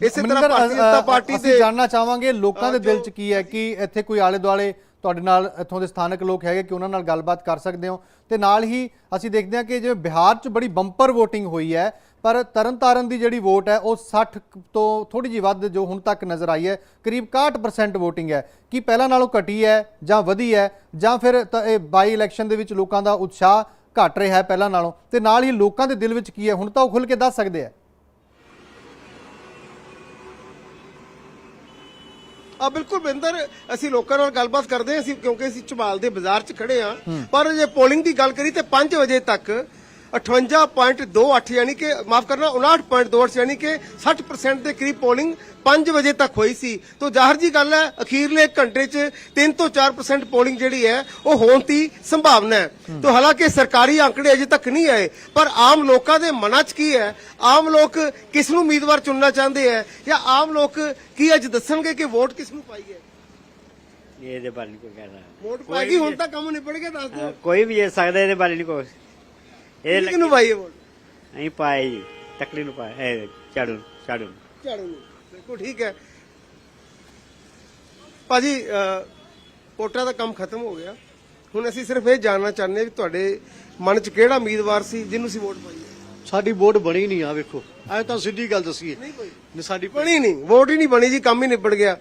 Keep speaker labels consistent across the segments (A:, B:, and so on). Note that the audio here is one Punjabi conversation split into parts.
A: ਇਸੇ ਤਰ੍ਹਾਂ ਭਾਰਤੀ ਜਨਤਾ ਪਾਰਟੀ ਦੇ
B: ਜਾਣਨਾ ਚਾਹਾਂਗੇ ਲੋਕਾਂ ਦੇ ਦਿਲ
A: ਜੋ-
B: 'ਚ ਕੀ ਹੈ ਕਿ ਇੱਥੇ ਕੋਈ ਆਲੇ ਦੁਆਲੇ ਤੁਹਾਡੇ ਨਾਲ ਇੱਥੋਂ ਦੇ ਸਥਾਨਕ ਲੋਕ ਹੈਗੇ ਕਿ ਉਹਨਾਂ ਨਾਲ ਗੱਲਬਾਤ ਕਰ ਸਕਦੇ ਹੋ। ਤੇ ਨਾਲ ਹੀ ਅਸੀਂ ਦੇਖਦੇ ਹਾਂ ਕਿ ਜਿਵੇਂ ਬਿਹਾਰ 'ਚ ਬੜੀ ਬੰਪਰ VOTING ਹੋਈ ਹੈ ਪਰ ਤਰਨਤਾਰਨ ਦੀ ਜਿਹੜੀ ਵੋਟ ਹੈ ਉਹ 60 ਤੋਂ ਥੋੜੀ ਜਿਹੀ ਵੱਧ ਜੋ ਹੁਣ ਤੱਕ ਨਜ਼ਰ ਆਈ ਹੈ ਕਰੀਬ 61% VOTING ਹੈ। ਕੀ ਪਹਿਲਾਂ ਨਾਲੋਂ ਘਟੀ ਹੈ ਜਾਂ ਵਧੀ ਹੈ ਜਾਂ ਫਿਰ ਇਹ ਬਾਈ ਇਲੈਕਸ਼ਨ ਦੇ ਵਿੱਚ ਲੋਕਾਂ ਦਾ ਉਤਸ਼ਾਹ ਘਟ ਰਿਹਾ ਹੈ ਪਹਿਲਾਂ ਨਾਲੋਂ। ਤੇ ਨਾਲ ਹੀ ਲੋਕਾਂ ਦੇ ਦਿਲ ਵਿੱਚ ਕੀ ਹੈ ਹੁਣ ਤਾਂ ਉਹ ਖੁੱਲ ਕੇ ਦੱਸ ਸਕਦੇ ਆ
A: ਆ ਬਿਲਕੁਲ ਬਿੰਦਰ, ਅਸੀਂ ਲੋਕਾਂ ਨਾਲ ਗੱਲਬਾਤ ਕਰਦੇ ਹਾਂ, ਅਸੀਂ ਕਿਉਂਕਿ ਅਸੀਂ ਝਬਾਲ ਦੇ ਬਾਜ਼ਾਰ 'ਚ ਖੜੇ ਆ ਪਰ ਜੇ ਪੋਲਿੰਗ ਦੀ ਗੱਲ ਕਰੀ ਤੇ 5 ਵਜੇ ਤੱਕ 58.28 ਯਾਨੀ ਕਿ ਮਾਫ ਕਰਨਾ 59.28 ਯਾਨੀ ਕਿ 60% ਦੇ ਕਰੀਬ ਪੋਲਿੰਗ 5 ਵਜੇ ਤੱਕ ਹੋਈ ਸੀ। ਤੋਂ ਜ਼ਾਹਰ ਜੀ ਗੱਲ ਹੈ ਅਖੀਰਲੇ ਘੰਟੇ 'ਚ 3 ਤੋਂ 4% ਪੋਲਿੰਗ ਜਿਹੜੀ ਹੈ ਉਹ ਹੋਣ ਦੀ ਸੰਭਾਵਨਾ ਹੈ। ਤੋਂ ਹਾਲਾਂਕਿ ਸਰਕਾਰੀ ਅੰਕੜੇ ਅਜੇ ਤੱਕ ਨਹੀਂ ਆਏ ਪਰ ਆਮ ਲੋਕਾਂ ਦੇ ਮਨਾਂ 'ਚ ਕੀ ਹੈ? ਆਮ ਲੋਕ ਕਿਸ ਨੂੰ ਉਮੀਦਵਾਰ ਚੁਣਨਾ ਚਾਹੁੰਦੇ ਹੈ? ਜਾਂ ਆਮ ਲੋਕ ਕੀ ਅੱਜ ਦੱਸਣਗੇ ਕਿ ਵੋਟ ਕਿਸ ਨੂੰ ਪਾਈ ਹੈ?
C: ਇਹਦੇ ਬਾਰੇ ਨਹੀਂ ਕੋਈ ਕਹਿਣਾ।
A: ਵੋਟ ਪਾਏਗੀ ਹੁਣ ਤਾਂ ਕੰਮ ਨਿਬੜ ਗਿਆ ਦੱਸ ਦਿਓ।
C: ਕੋਈ ਵੀ ਇਹ ਸਕਦਾ ਇਹਦੇ ਬਾਰੇ ਨਹੀਂ ਕੋਈ ਇਹ
A: ਕਿਹਨੂੰ ਕਿਹਨੂੰ ਪਾਈ ਹੈ ਵੋਟ?
C: ਨਹੀਂ ਪਾਏ ਜੀ ਤਕਲੀ ਨੂੰ ਪਾਏ ਇਹ ਝਾੜੂ ਝਾੜੂ। ਨੂੰ।
A: ਝਾੜੂ ਨੂੰ। ਬਿਲਕੁਲ ਠੀਕ ਹੈ। ਭਾਜੀ ਅਹ, ਵੋਟਾਂ ਦਾ ਕੰਮ ਖਤਮ ਹੋ ਗਿਆ। ਹੁਣ ਅਸੀਂ ਸਿਰਫ ਇਹ ਜਾਣਨਾ ਚਾਹੁੰਦੇ ਹਾਂ ਵੀ ਤੁਹਾਡੇ ਮਨ 'ਚ ਕਿਹੜਾ ਉਮੀਦਵਾਰ ਸੀ ਜਿਹਨੂੰ ਅਸੀਂ ਵੋਟ ਪਾਈ ਹੈ?
D: ਸਾਡੀ ਵੋਟ ਬਣੀ ਨਹੀਂ ਆ ਵੇਖੋ। ਐ ਤਾਂ ਸਿੱਧੀ ਗੱਲ ਦਸੀਏ।
A: ਨਹੀਂ ਕੋਈ
D: ਨੇ ਸਾਡੀ
A: ਬਣੀ ਨਹੀਂ। ਵੋਟ ਹੀ ਨਹੀਂ ਬਣੀ ਜੀ ਕੰਮ ਹੀ ਨਿਬੜ ਗਿਆ।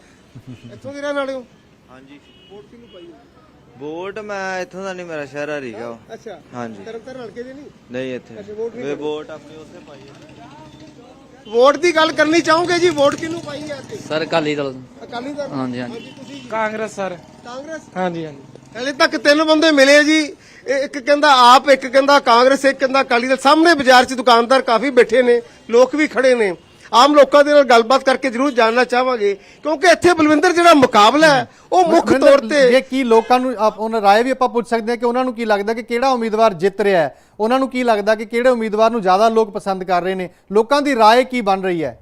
A: ਇੱਥੋਂ ਦੇ ਰਹਿਣ ਵਾਲੇ ਹੋ?
E: ਹਾਂਜੀ।
A: ਵੋਟ ਕਿਹਨੂੰ ਪਾਈ ਹੈ?
E: ਵੋਟ ਮੈਂ ਇੱਥੋਂ ਦਾ ਨਹੀਂ ਮੇਰਾ ਸ਼ਹਿਰ ਹਰੀਗਾ।
A: ਅੱਛਾ।
E: ਹਾਂਜੀ।
A: ਤਰਨਤਾਰਨ ਹਲਕੇ ਦੇ ਨਹੀਂ?
E: ਨਹੀਂ ਇੱਥੇ
A: ਅੱਛਾ, ਵੋਟ ਨਹੀਂ
E: ਵੇ ਵੋਟ ਆਪਣੀ ਉੱਥੇ ਪਾਈ ਹੈ।
A: ਵੋਟ ਦੀ ਗੱਲ ਕਰਨੀ ਚਾਹੋਗੇ ਜੀ? ਵੋਟ ਕਿਹਨੂੰ ਪਾਈ ਹੈ ਅੱਜ
F: ਸਰ ਅਕਾਲੀ ਦਲ।
A: ਅਕਾਲੀ ਦਲ?
F: ਹਾਂਜੀ, ਹਾਂਜੀ।
A: ਤੁਸੀਂ ਜੀ।
F: ਕਾਂਗਰਸ ਸਰ।
A: ਕਾਂਗਰਸ?
F: ਹਾਂਜੀ ਹਾਂਜੀ।
A: ਹਲੇ ਤੱਕ ਤਿੰਨ ਬੰਦੇ ਮਿਲੇ ਜੀ। ਇਹ ਇੱਕ ਕਹਿੰਦਾ ਆਪ ਇੱਕ ਕਹਿੰਦਾ ਕਾਂਗਰਸ ਇੱਕ ਕਹਿੰਦਾ ਅਕਾਲੀ ਦਲ। ਸਾਹਮਣੇ ਬਾਜ਼ਾਰ 'ਚ ਦੁਕਾਨਦਾਰ ਕਾਫੀ ਬੈਠੇ ਨੇ। ਲੋਕ ਵੀ ਖੜੇ ਨੇ। ਆਮ ਲੋਕਾਂ ਦੇ ਨਾਲ ਗੱਲਬਾਤ ਕਰਕੇ ਜ਼ਰੂਰ ਜਾਣਨਾ ਚਾਹਾਂਗੇ ਕਿਉਂਕਿ ਇੱਥੇ ਬਲਵਿੰਦਰ ਜਿਹੜਾ ਮੁਕਾਬਲਾ ਹੈ ਉਹ ਮੁੱਖ ਤੌਰ ਤੇ
B: ਜੇ ਕੀ ਲੋਕਾਂ ਨੂੰ ਆਪ- ਉਹਨਾਂ ਰਾਏ ਵੀ ਆਪਾਂ ਪੁੱਛ ਸਕਦੇ ਹਾਂ ਕਿ ਉਹਨਾਂ ਨੂੰ ਕੀ ਲੱਗਦਾ ਕਿ ਕਿਹੜਾ ਉਮੀਦਵਾਰ ਜਿੱਤ ਰਿਹਾ ਹੈ? ਉਹਨਾਂ ਨੂੰ ਕੀ ਲੱਗਦਾ ਕਿ ਕਿਹੜੇ ਉਮੀਦਵਾਰ ਨੂੰ ਜ਼ਿਆਦਾ ਲੋਕ ਪਸੰਦ ਕਰ ਰਹੇ ਨੇ? ਲੋਕਾਂ ਦੀ ਰਾਏ ਕੀ ਬਣ ਰਹੀ ਹੈ?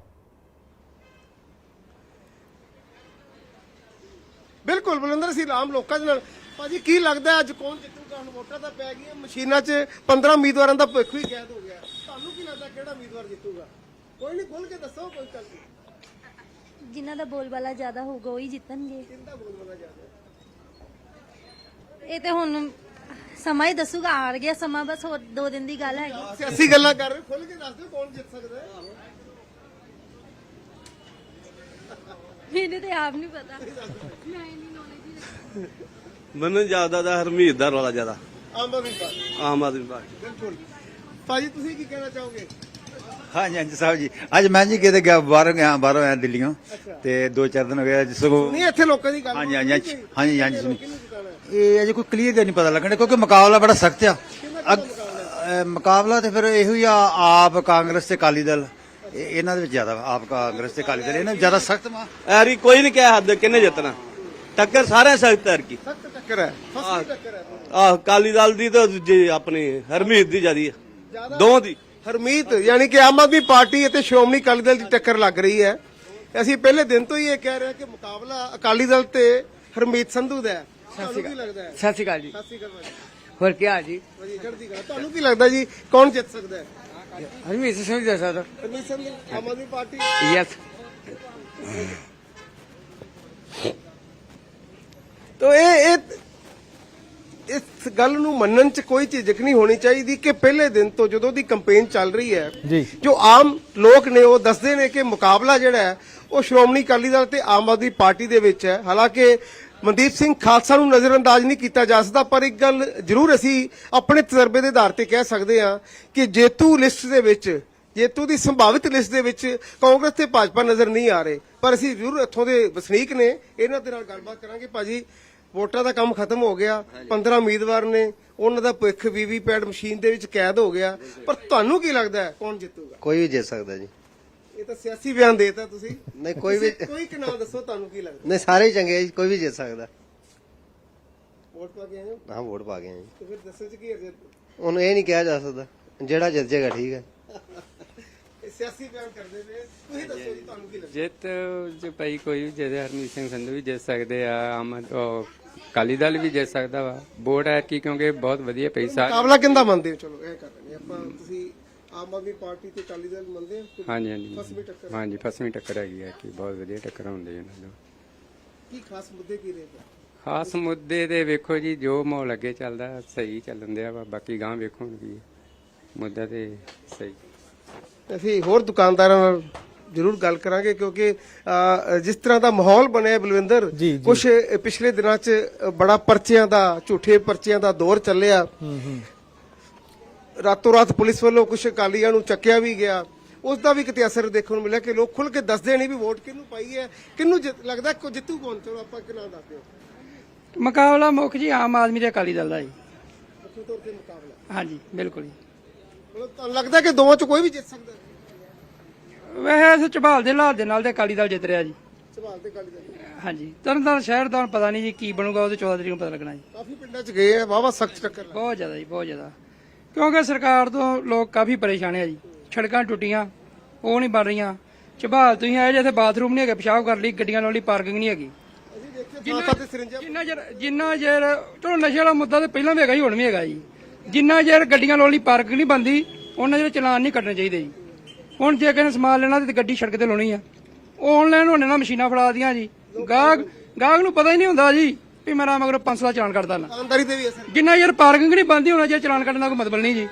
A: ਬਿਲਕੁਲ ਬਲਵਿੰਦਰ ਸਿੰਘ ਆਮ ਲੋਕਾਂ ਦੇ ਨਾਲ ਭਾਜੀ ਕੀ ਲੱਗਦਾ ਅੱਜ ਕੌਣ ਜਿੱਤੂਗਾ ਹੁਣ ਵੋਟਾਂ ਤਾਂ ਪੈ ਗਈਆਂ ਮਸ਼ੀਨਾਂ 'ਚ 15 ਉਮੀਦਵਾਰਾਂ ਦਾ ਭੁੱਖ ਵੀ ਕੈਦ ਹੋ ਗਿਆ। ਤੁਹਾਨੂੰ ਕੀ ਲੱਗਦਾ ਕਿਹੜਾ ਉਮੀਦਵਾਰ ਜਿੱਤੂਗਾ? ਕੋਈ ਨਹੀਂ ਖੁੱਲ ਕੇ ਦੱਸੋ ਕੋਈ ਗੱਲ ਨਹੀਂ
G: ਜਿਨ੍ਹਾਂ ਦਾ ਬੋਲਬਾਲਾ ਜ਼ਿਆਦਾ ਹੋਊਗਾ ਉਹੀ ਜਿੱਤਣਗੇ।
A: ਕਿੰਦਾ ਬੋਲਣਾ ਜ਼ਿਆਦਾ
G: ਇਹ ਤੇ ਹੁਣ ਸਮਾਂ ਹੀ ਦੱਸੂਗਾ ਹਾਰ ਗਿਆ ਸਮਾਂ ਬਸ ਹੋਰ ਦੋ ਦਿਨ ਦੀ ਗੱਲ ਹੈਗੀ।
A: ਸਿਆਸੀ ਗੱਲਾਂ ਕਰ ਰਹੇ ਖੁੱਲ ਕੇ ਦੱਸ ਦਿਓ ਕੌਣ ਜਿੱਤ ਸਕਦਾ ਹੈ।
G: ਮੈਨੂੰ ਤੇ ਆਪ ਨਹੀਂ ਪਤਾ। ਮੈਂ ਇੰਨੀ ਨੌਲੇਜ
H: ਮੈਨੂੰ ਜ਼ਿਆਦਾ ਦਾ ਹਰਮੀਤ ਦਾ ਰੌਲਾ ਜ਼ਿਆਦਾ।
A: ਆਮ ਆਦਮੀ ਪਾਰਟੀ।
H: ਆਮ ਆਦਮੀ ਪਾਰਟੀ।
A: ਬਿਲਕੁਲ ਭਾਜੀ ਤੁਸੀਂ ਕੀ ਕਹਿਣਾ ਚਾਹੋਗੇ?
I: ਹਾਂਜੀ ਹਾਂਜੀ ਸਾਹਿਬ ਜੀ। ਅੱਜ ਮੈਂ ਜੀ ਕਿਤੇ ਗਿਆ ਬਾਹਰੋਂ ਗਿਆ ਬਾਹਰੋਂ ਆਇਆ ਦਿੱਲੀੋਂ। ਤੇ ਦੋ ਚਾਰ ਦਿਨ ਹੋ ਗਏ ਸਗੋਂ
A: ਨਹੀਂ ਇੱਥੇ ਲੋਕਾਂ ਦੀ ਗੱਲ
I: ਹਾਂਜੀ ਹਾਂਜੀ ਹਾਂਜੀ ਹਾਂਜੀ ਹਾਂਜੀ। ਸੁਣੀ? ਇਹ ਅਜੇ ਕੋਈ ਕਲੀਅਰ ਨਹੀਂ ਪਤਾ ਲੱਗਣਾ ਕਿਉਂਕਿ ਮੁਕਾਬਲਾ ਬੜਾ ਸਖਤ ਆ। ਅਗ- ਅਹ ਮੁਕਾਬਲਾ ਤੇ ਫਿਰ ਇਹੋ ਹੀ ਆ ਆਪ ਕਾਂਗਰਸ ਤੇ ਅਕਾਲੀ ਦਲ। ਇਹ- ਇਹਨਾਂ ਦੇ ਵਿੱਚ ਜ਼ਿਆਦਾ ਵਾ, ਆਪ ਕਾਂਗਰਸ ਤੇ ਅਕਾਲੀ ਦਲ ਇਹਨਾਂ ਵਿੱਚ ਜ਼ਿਆਦਾ ਸਖਤ ਮਾ
H: ਐਰੀ ਕੋਈ ਨਹੀਂ ਕਹਿ ਹੱਦ ਕਿੰਨੇ ਜਿੱਤਣਾ? ਟੱਕਰ ਸਾਰਿਆਂ ਸਖਤ ਹੈ ਕੀ
A: ਸਖਤ ਟੱਕਰ ਹੈ ਫਸਲੀ ਟੱਕਰ ਹੈ।
H: ਆਹ ਕਾਲੀ ਦਲ ਦੀ ਤਾਂ ਦੂਜੀ ਆਪਣੀ ਹਰਮੀਤ ਦੀ ਜਿਆਦੀ ਹੈ ਦੋਵਾਂ ਦੀ।
A: ਹਰਮੀਤ ਯਾਨੀ ਕਿ ਆਮ ਆਦਮੀ ਪਾਰਟੀ ਅਤੇ ਸ਼੍ਰੋਮਣੀ ਅਕਾਲੀ ਦਲ ਦੀ ਟੱਕਰ ਲੱਗ ਰਹੀ ਹੈ। ਅਸੀਂ ਪਹਿਲੇ ਦਿਨ ਤੋਂ ਹੀ ਇਹ ਕਹਿ ਰਹੇ ਹਾਂ ਕਿ ਮੁਕਾਬਲਾ ਅਕਾਲੀ ਦਲ ਤੇ ਹਰਮੀਤ ਸੰਧੂ ਦਾ ਹੈ। ਤੁਹਾਨੂੰ ਕੀ ਲੱਗਦਾ ਹੈ?
F: ਸਤਿ ਸ਼੍ਰੀ ਅਕਾਲ ਜੀ।
A: ਸਤਿ ਸ਼੍ਰੀ ਅਕਾਲ ਭਾਜੀ।
F: ਹੋਰ ਕੀ ਹਾਲ ਜੀ?
A: ਵਧੀਆ ਚੜ੍ਹਦੀ ਕਲਾ। ਤੁਹਾਨੂੰ ਕੀ ਲੱਗਦਾ ਜੀ? ਕੌਣ ਜਿੱਤ ਸਕਦਾ ਹੈ?
F: Harmeet Singh ji sir
A: Harmeet Sandhu Aam Aadmi party?
F: Yes
A: ਤੋ ਇਹ ਇਹ ਇਸ ਗੱਲ ਨੂੰ ਮੰਨਣ ਚ ਕੋਈ ਝਿਜਕ ਨਹੀਂ ਹੋਣੀ ਚਾਹੀਦੀ ਕਿ ਪਹਿਲੇ ਦਿਨ ਤੋਂ ਜਦੋਂ ਦੀ ਕੰਪੇਨ ਚੱਲ ਰਹੀ ਹੈ
B: ਜੀ।
A: ਆਮ ਲੋਕ ਨੇ ਉਹ ਦੱਸਦੇ ਨੇ ਕਿ ਮੁਕਾਬਲਾ ਜਿਹੜਾ ਹੈ ਉਹ ਸ਼੍ਰੋਮਣੀ ਅਕਾਲੀ ਦਲ ਤੇ ਆਮ ਆਦਮੀ ਪਾਰਟੀ ਦੇ ਵਿੱਚ ਹੈ। ਹਾਲਾਂਕਿ ਮਨਦੀਪ ਸਿੰਘ ਖਾਲਸਾ ਨੂੰ ਨਜ਼ਰਅੰਦਾਜ਼ ਨਹੀਂ ਕੀਤਾ ਜਾ ਸਕਦਾ ਪਰ ਇੱਕ ਗੱਲ ਜ਼ਰੂਰ ਅਸੀਂ ਆਪਣੇ ਤਜਰਬੇ ਦੇ ਆਧਾਰ ਤੇ ਕਹਿ ਸਕਦੇ ਹਾਂ ਕਿ ਜੇਤੂ ਲਿਸਟ ਦੇ ਵਿੱਚ ਜੇਤੂ ਦੀ ਸੰਭਾਵਿਤ ਲਿਸਟ ਦੇ ਵਿੱਚ ਕਾਂਗਰਸ ਤੇ ਭਾਜਪਾ ਨਜ਼ਰ ਨਹੀਂ ਆ ਰਹੇ। ਪਰ ਅਸੀਂ ਜ਼ਰੂਰ ਇੱਥੋਂ ਦੇ ਵਸਨੀਕ ਨੇ ਇਹਨਾਂ ਦੇ ਨਾਲ ਗੱਲਬਾਤ ਕਰਾਂਗੇ। ਭਾਜੀ ਵੋਟਾਂ ਦਾ ਕੰਮ ਖਤਮ ਹੋ ਗਿਆ 15 ਉਮੀਦਵਾਰ ਨੇ ਉਹਨਾਂ ਦਾ ਭੁੱਖ ਵੀਵੀਪੈਟ ਮਸ਼ੀਨ ਦੇ ਵਿੱਚ ਕੈਦ ਹੋ ਗਿਆ। ਪਰ ਤੁਹਾਨੂੰ ਕੀ ਲੱਗਦਾ ਹੈ ਕੌਣ ਜਿੱਤੂਗਾ?
E: ਕੋਈ ਵੀ ਜਿੱਤ ਸਕਦਾ ਜੀ।
A: ਇਹ ਤਾਂ ਸਿਆਸੀ ਬਿਆਨ ਦੇਤਾ ਤੁਸੀਂ।
E: ਨਹੀਂ ਕੋਈ ਵੀ
A: ਕੋਈ ਕਿ ਦੱਸੋ ਤੁਹਾਨੂੰ ਕੀ ਲੱਗਦਾ?
E: ਨਹੀਂ ਸਾਰੇ ਹੀ ਚੰਗੇ ਆ ਜੀ ਕੋਈ ਵੀ ਜਿੱਤ ਸਕਦਾ।
A: ਵੋਟ ਪਾ ਕੇ ਆਏ ਹੋ?
E: ਹਾਂ ਵੋਟ ਪਾ ਗਏ ਆ ਜੀ।
A: ਤੇ ਫਿਰ ਦੱਸੋ ਚ ਕੀ ਹੈ
E: ਉਹਨੂੰ ਇਹ ਨਹੀਂ ਕਿਹਾ ਜਾ ਸਕਦਾ ਜਿਹੜਾ ਜਿੱਤ ਜਾਏਗਾ ਠੀਕ ਹੈ।
A: ਸਿਆਸੀ ਬਿਆਨ ਕਰਦੇ ਨੇ ਤੁਸੀਂ ਦੱਸੋ ਜੀ ਤੁਹਾਨੂੰ ਕੀ ਲੱਗਦਾ?
J: ਜਿੱਤ ਜੇ ਭਾਈ ਕੋਈ ਵੀ ਜਿਹਦੇ ਹਰਮੀਤ ਸਿੰਘ ਸੰਧੂ ਵੀ ਜਿੱਤ ਸਕਦੇ ਆ ਆਮ ਉਹ ਅਕਾਲੀ ਦਲ ਵੀ ਜਿੱਤ ਸਕਦਾ ਵਾ। ਵੋਟ ਹੈ ਕਿ ਕਿਉਂਕਿ ਬਹੁਤ ਵਧੀਆ ਪਈ
A: ਮੁਕਾਬਲਾ ਕਿੰਦਾ ਮੰਨਦੇ ਹੋ? ਚਲੋ ਇਹ ਕਰ ਰਹੇ ਆਪਾਂ ਤੁਸੀਂ ਆਮ ਆਦਮੀ ਪਾਰਟੀ ਤੇ ਅਕਾਲੀ ਦਲ ਮੰਨਦੇ ਆ
J: ਹਾਂਜੀ ਹਾਂਜੀ।
A: ਫਸਵੀਂ ਟੱਕਰ।
J: ਹਾਂਜੀ ਫਸਵੀਂ ਟੱਕਰ ਹੈਗੀ ਹੈ ਕਿ ਬਹੁਤ ਵਧੀਆ ਟੱਕਰ ਹੁੰਦੀ ਹੈ ਇਹਨਾਂ ਦਾ।
A: ਕੀ ਖਾਸ ਮੁੱਦੇ ਕੀ ਰਹੇ?
J: ਖਾਸ ਮੁੱਦੇ ਤੇ ਵੇਖੋ ਜੀ ਜੋ ਮਾਹੌਲ ਅੱਗੇ ਚੱਲਦਾ ਸਹੀ ਚੱਲਣ ਦਿਆ ਵਾ। ਬਾਕੀ ਗਾਂ ਵੇਖੋ ਹੁਣ ਕੀ ਹੈ। ਮੁੱਦਾ ਤੇ ਸਹੀ।
A: ਅਸੀਂ ਹੋਰ ਦੁਕਾਨਦਾਰਾਂ ਨਾਲ ਜ਼ਰੂਰ ਗੱਲ ਕਰਾਂਗੇ ਕਿਉਂਕਿ ਜਿਸ ਤਰ੍ਹਾਂ ਦਾ ਮਾਹੌਲ ਬਣਿਆ ਬਲਵਿੰਦਰ। ਕੁਝ ਪਿਛਲੇ ਦਿਨਾਂ 'ਚ ਬੜਾ ਪਰਚਿਆਂ ਦਾ ਝੂਠੇ ਪਰਚਿਆਂ ਦਾ ਦੌਰ ਚੱਲਿਆ। ਰਾਤੋਂ ਰਾਤ ਪੁਲਿਸ ਵੱਲੋਂ ਕੁਝ ਅਕਾਲੀਆਂ ਨੂੰ ਚੱਕਿਆ ਵੀ ਗਿਆ। ਉਸ ਦਾ ਵੀ ਕਿਤੇ ਅਸਰ ਦੇਖਣ ਨੂੰ ਮਿਲਿਆ ਕਿ ਲੋਕ ਖੁੱਲ ਕੇ ਦੱਸਦੇ ਨਹੀਂ ਵੀ ਵੋਟ ਕਿਹਨੂੰ ਪਾਈ ਹੈ ਕਿਹਨੂੰ ਲੱਗਦਾ ਕੋ ਜਿੱਤੂ ਕੌਣ? ਚਲੋ ਆਪਾਂ ਕਿ ਨਾਂ ਦੱਸਦੇ ਹੋ।
F: ਮੁਕਾਬਲਾ ਮੁੱਖ ਜੀ ਆਮ ਆਦਮੀ ਤੇ ਅਕਾਲੀ ਦਲ ਦਾ ਜੀ।
A: ਮੁੱਖ ਤੌਰ ਤੇ ਮੁਕਾਬਲਾ।
F: ਹਾਂਜੀ ਬਿਲਕੁਲ ਜੀ।
A: ਮਤਲਬ ਤੁਹਾਨੂੰ ਲੱਗਦਾ ਕਿ ਦੋਵਾਂ 'ਚ ਕੋਈ ਵੀ ਜਿੱਤ ਸਕਦਾ
F: ਵੈਸੇ ਝਬਾਲ ਦੇ ਹਾਲਾਤ ਦੇ ਨਾਲ ਤੇ ਅਕਾਲੀ ਦਲ ਜਿੱਤ ਰਿਹਾ ਜੀ।
A: ਸਵਾਲ ਤੇ ਅਕਾਲੀ ਦਲ।
F: ਹਾਂਜੀ। ਤਰਨਤਾਰਨ ਸ਼ਹਿਰ ਦਾ ਪਤਾ ਨਹੀਂ ਜੀ ਕੀ ਬਣੂਗਾ ਉਹਦੇ 14 ਤਰੀਕ ਨੂੰ ਪਤਾ ਲੱਗਣਾ ਜੀ।
A: ਕਾਫੀ ਪਿੰਡਾਂ 'ਚ ਗਏ ਆ ਵਾਵਾ ਸਖਤ ਟੱਕਰ ਲੱਗੀ।
F: ਬਹੁਤ ਜ਼ਿਆਦਾ ਜੀ ਬਹੁਤ ਜ਼ਿਆਦਾ। ਕਿਉਂਕਿ ਸਰਕਾਰ ਤੋਂ ਲੋਕ ਕਾਫੀ ਪਰੇਸ਼ਾਨ ਆ ਜੀ। ਸੜਕਾਂ ਟੁੱਟੀਆਂ ਉਹ ਨਹੀਂ ਬਣ ਰਹੀਆਂ। ਝਬਾਲ ਤੁਸੀਂ ਆਏ ਜੇ ਇੱਥੇ ਬਾਥਰੂਮ ਨਹੀਂ ਹੈਗਾ ਪਿਸ਼ਾਬ ਕਰ ਲਈ ਗੱਡੀਆਂ ਲਾਉਣ ਲਈ ਪਾਰਕਿੰਗ ਨਹੀਂ ਹੈਗੀ।
A: ਅਸੀਂ ਦੇਖਿਆ ਥਾਂ ਥਾਂ ਤੇ ਸਿਰਿੰਜਾਂ
F: ਜਿੰਨਾ ਚਿਰ ਜਿੰਨਾ ਚਿਰ ਚਲੋ ਨਸ਼ੇ ਵਾਲਾ ਮੁੱਦਾ ਤੇ ਪਹਿਲਾਂ ਵੀ ਹੈਗਾ ਜੀ ਹੁਣ ਵੀ ਹੈਗਾ ਜੀ। ਜਿੰਨਾ ਚਿਰ ਗੱਡੀਆਂ ਲਾਉਣ ਲਈ ਪਾਰਕਿੰਗ ਨਹੀਂ ਬੰਦੀ ਉਹਨਾਂ ਚਿਰ ਚਲਾਨ ਨਹੀਂ ਕੱਟਣੇ ਚਾਹੀਦੇ ਜੀ। ਹੁਣ ਜੇ ਕਿਸੇ ਨੇ ਸਮਾਨ ਲੈਣਾ ਤੇ ਗੱਡੀ ਸੜਕ ਤੇ ਲਾਉਣੀ ਆ। ਆਨਲਾਈਨ ਹੋਣੇ ਨਾਲ ਮਸ਼ੀਨਾਂ ਫੜਾ ਦੀਆਂ ਜੀ। ਗਾਹਕ ਗਾਹਕ ਨੂੰ ਪਤਾ ਹੀ ਨਹੀਂ ਹੁੰਦਾ ਜੀ ਵੀ ਮੇਰਾ ਮਗਰ 500 ਦਾ ਚਲਾਨ ਕੱਟਦਾ ਨਾ।
A: ਦੁਕਾਨਦਾਰੀ ਤੇ ਵੀ ਅਸਰ
F: ਜਿੰਨਾ ਚਿਰ ਪਾਰਕਿੰਗ ਨਹੀਂ ਬੰਦੀ ਹੋਣਾ ਜੇ ਚਲਾਨ ਕੱਟਣ ਦਾ ਕੋਈ ਮਤਲਬ ਨਹੀਂ ਜੀ।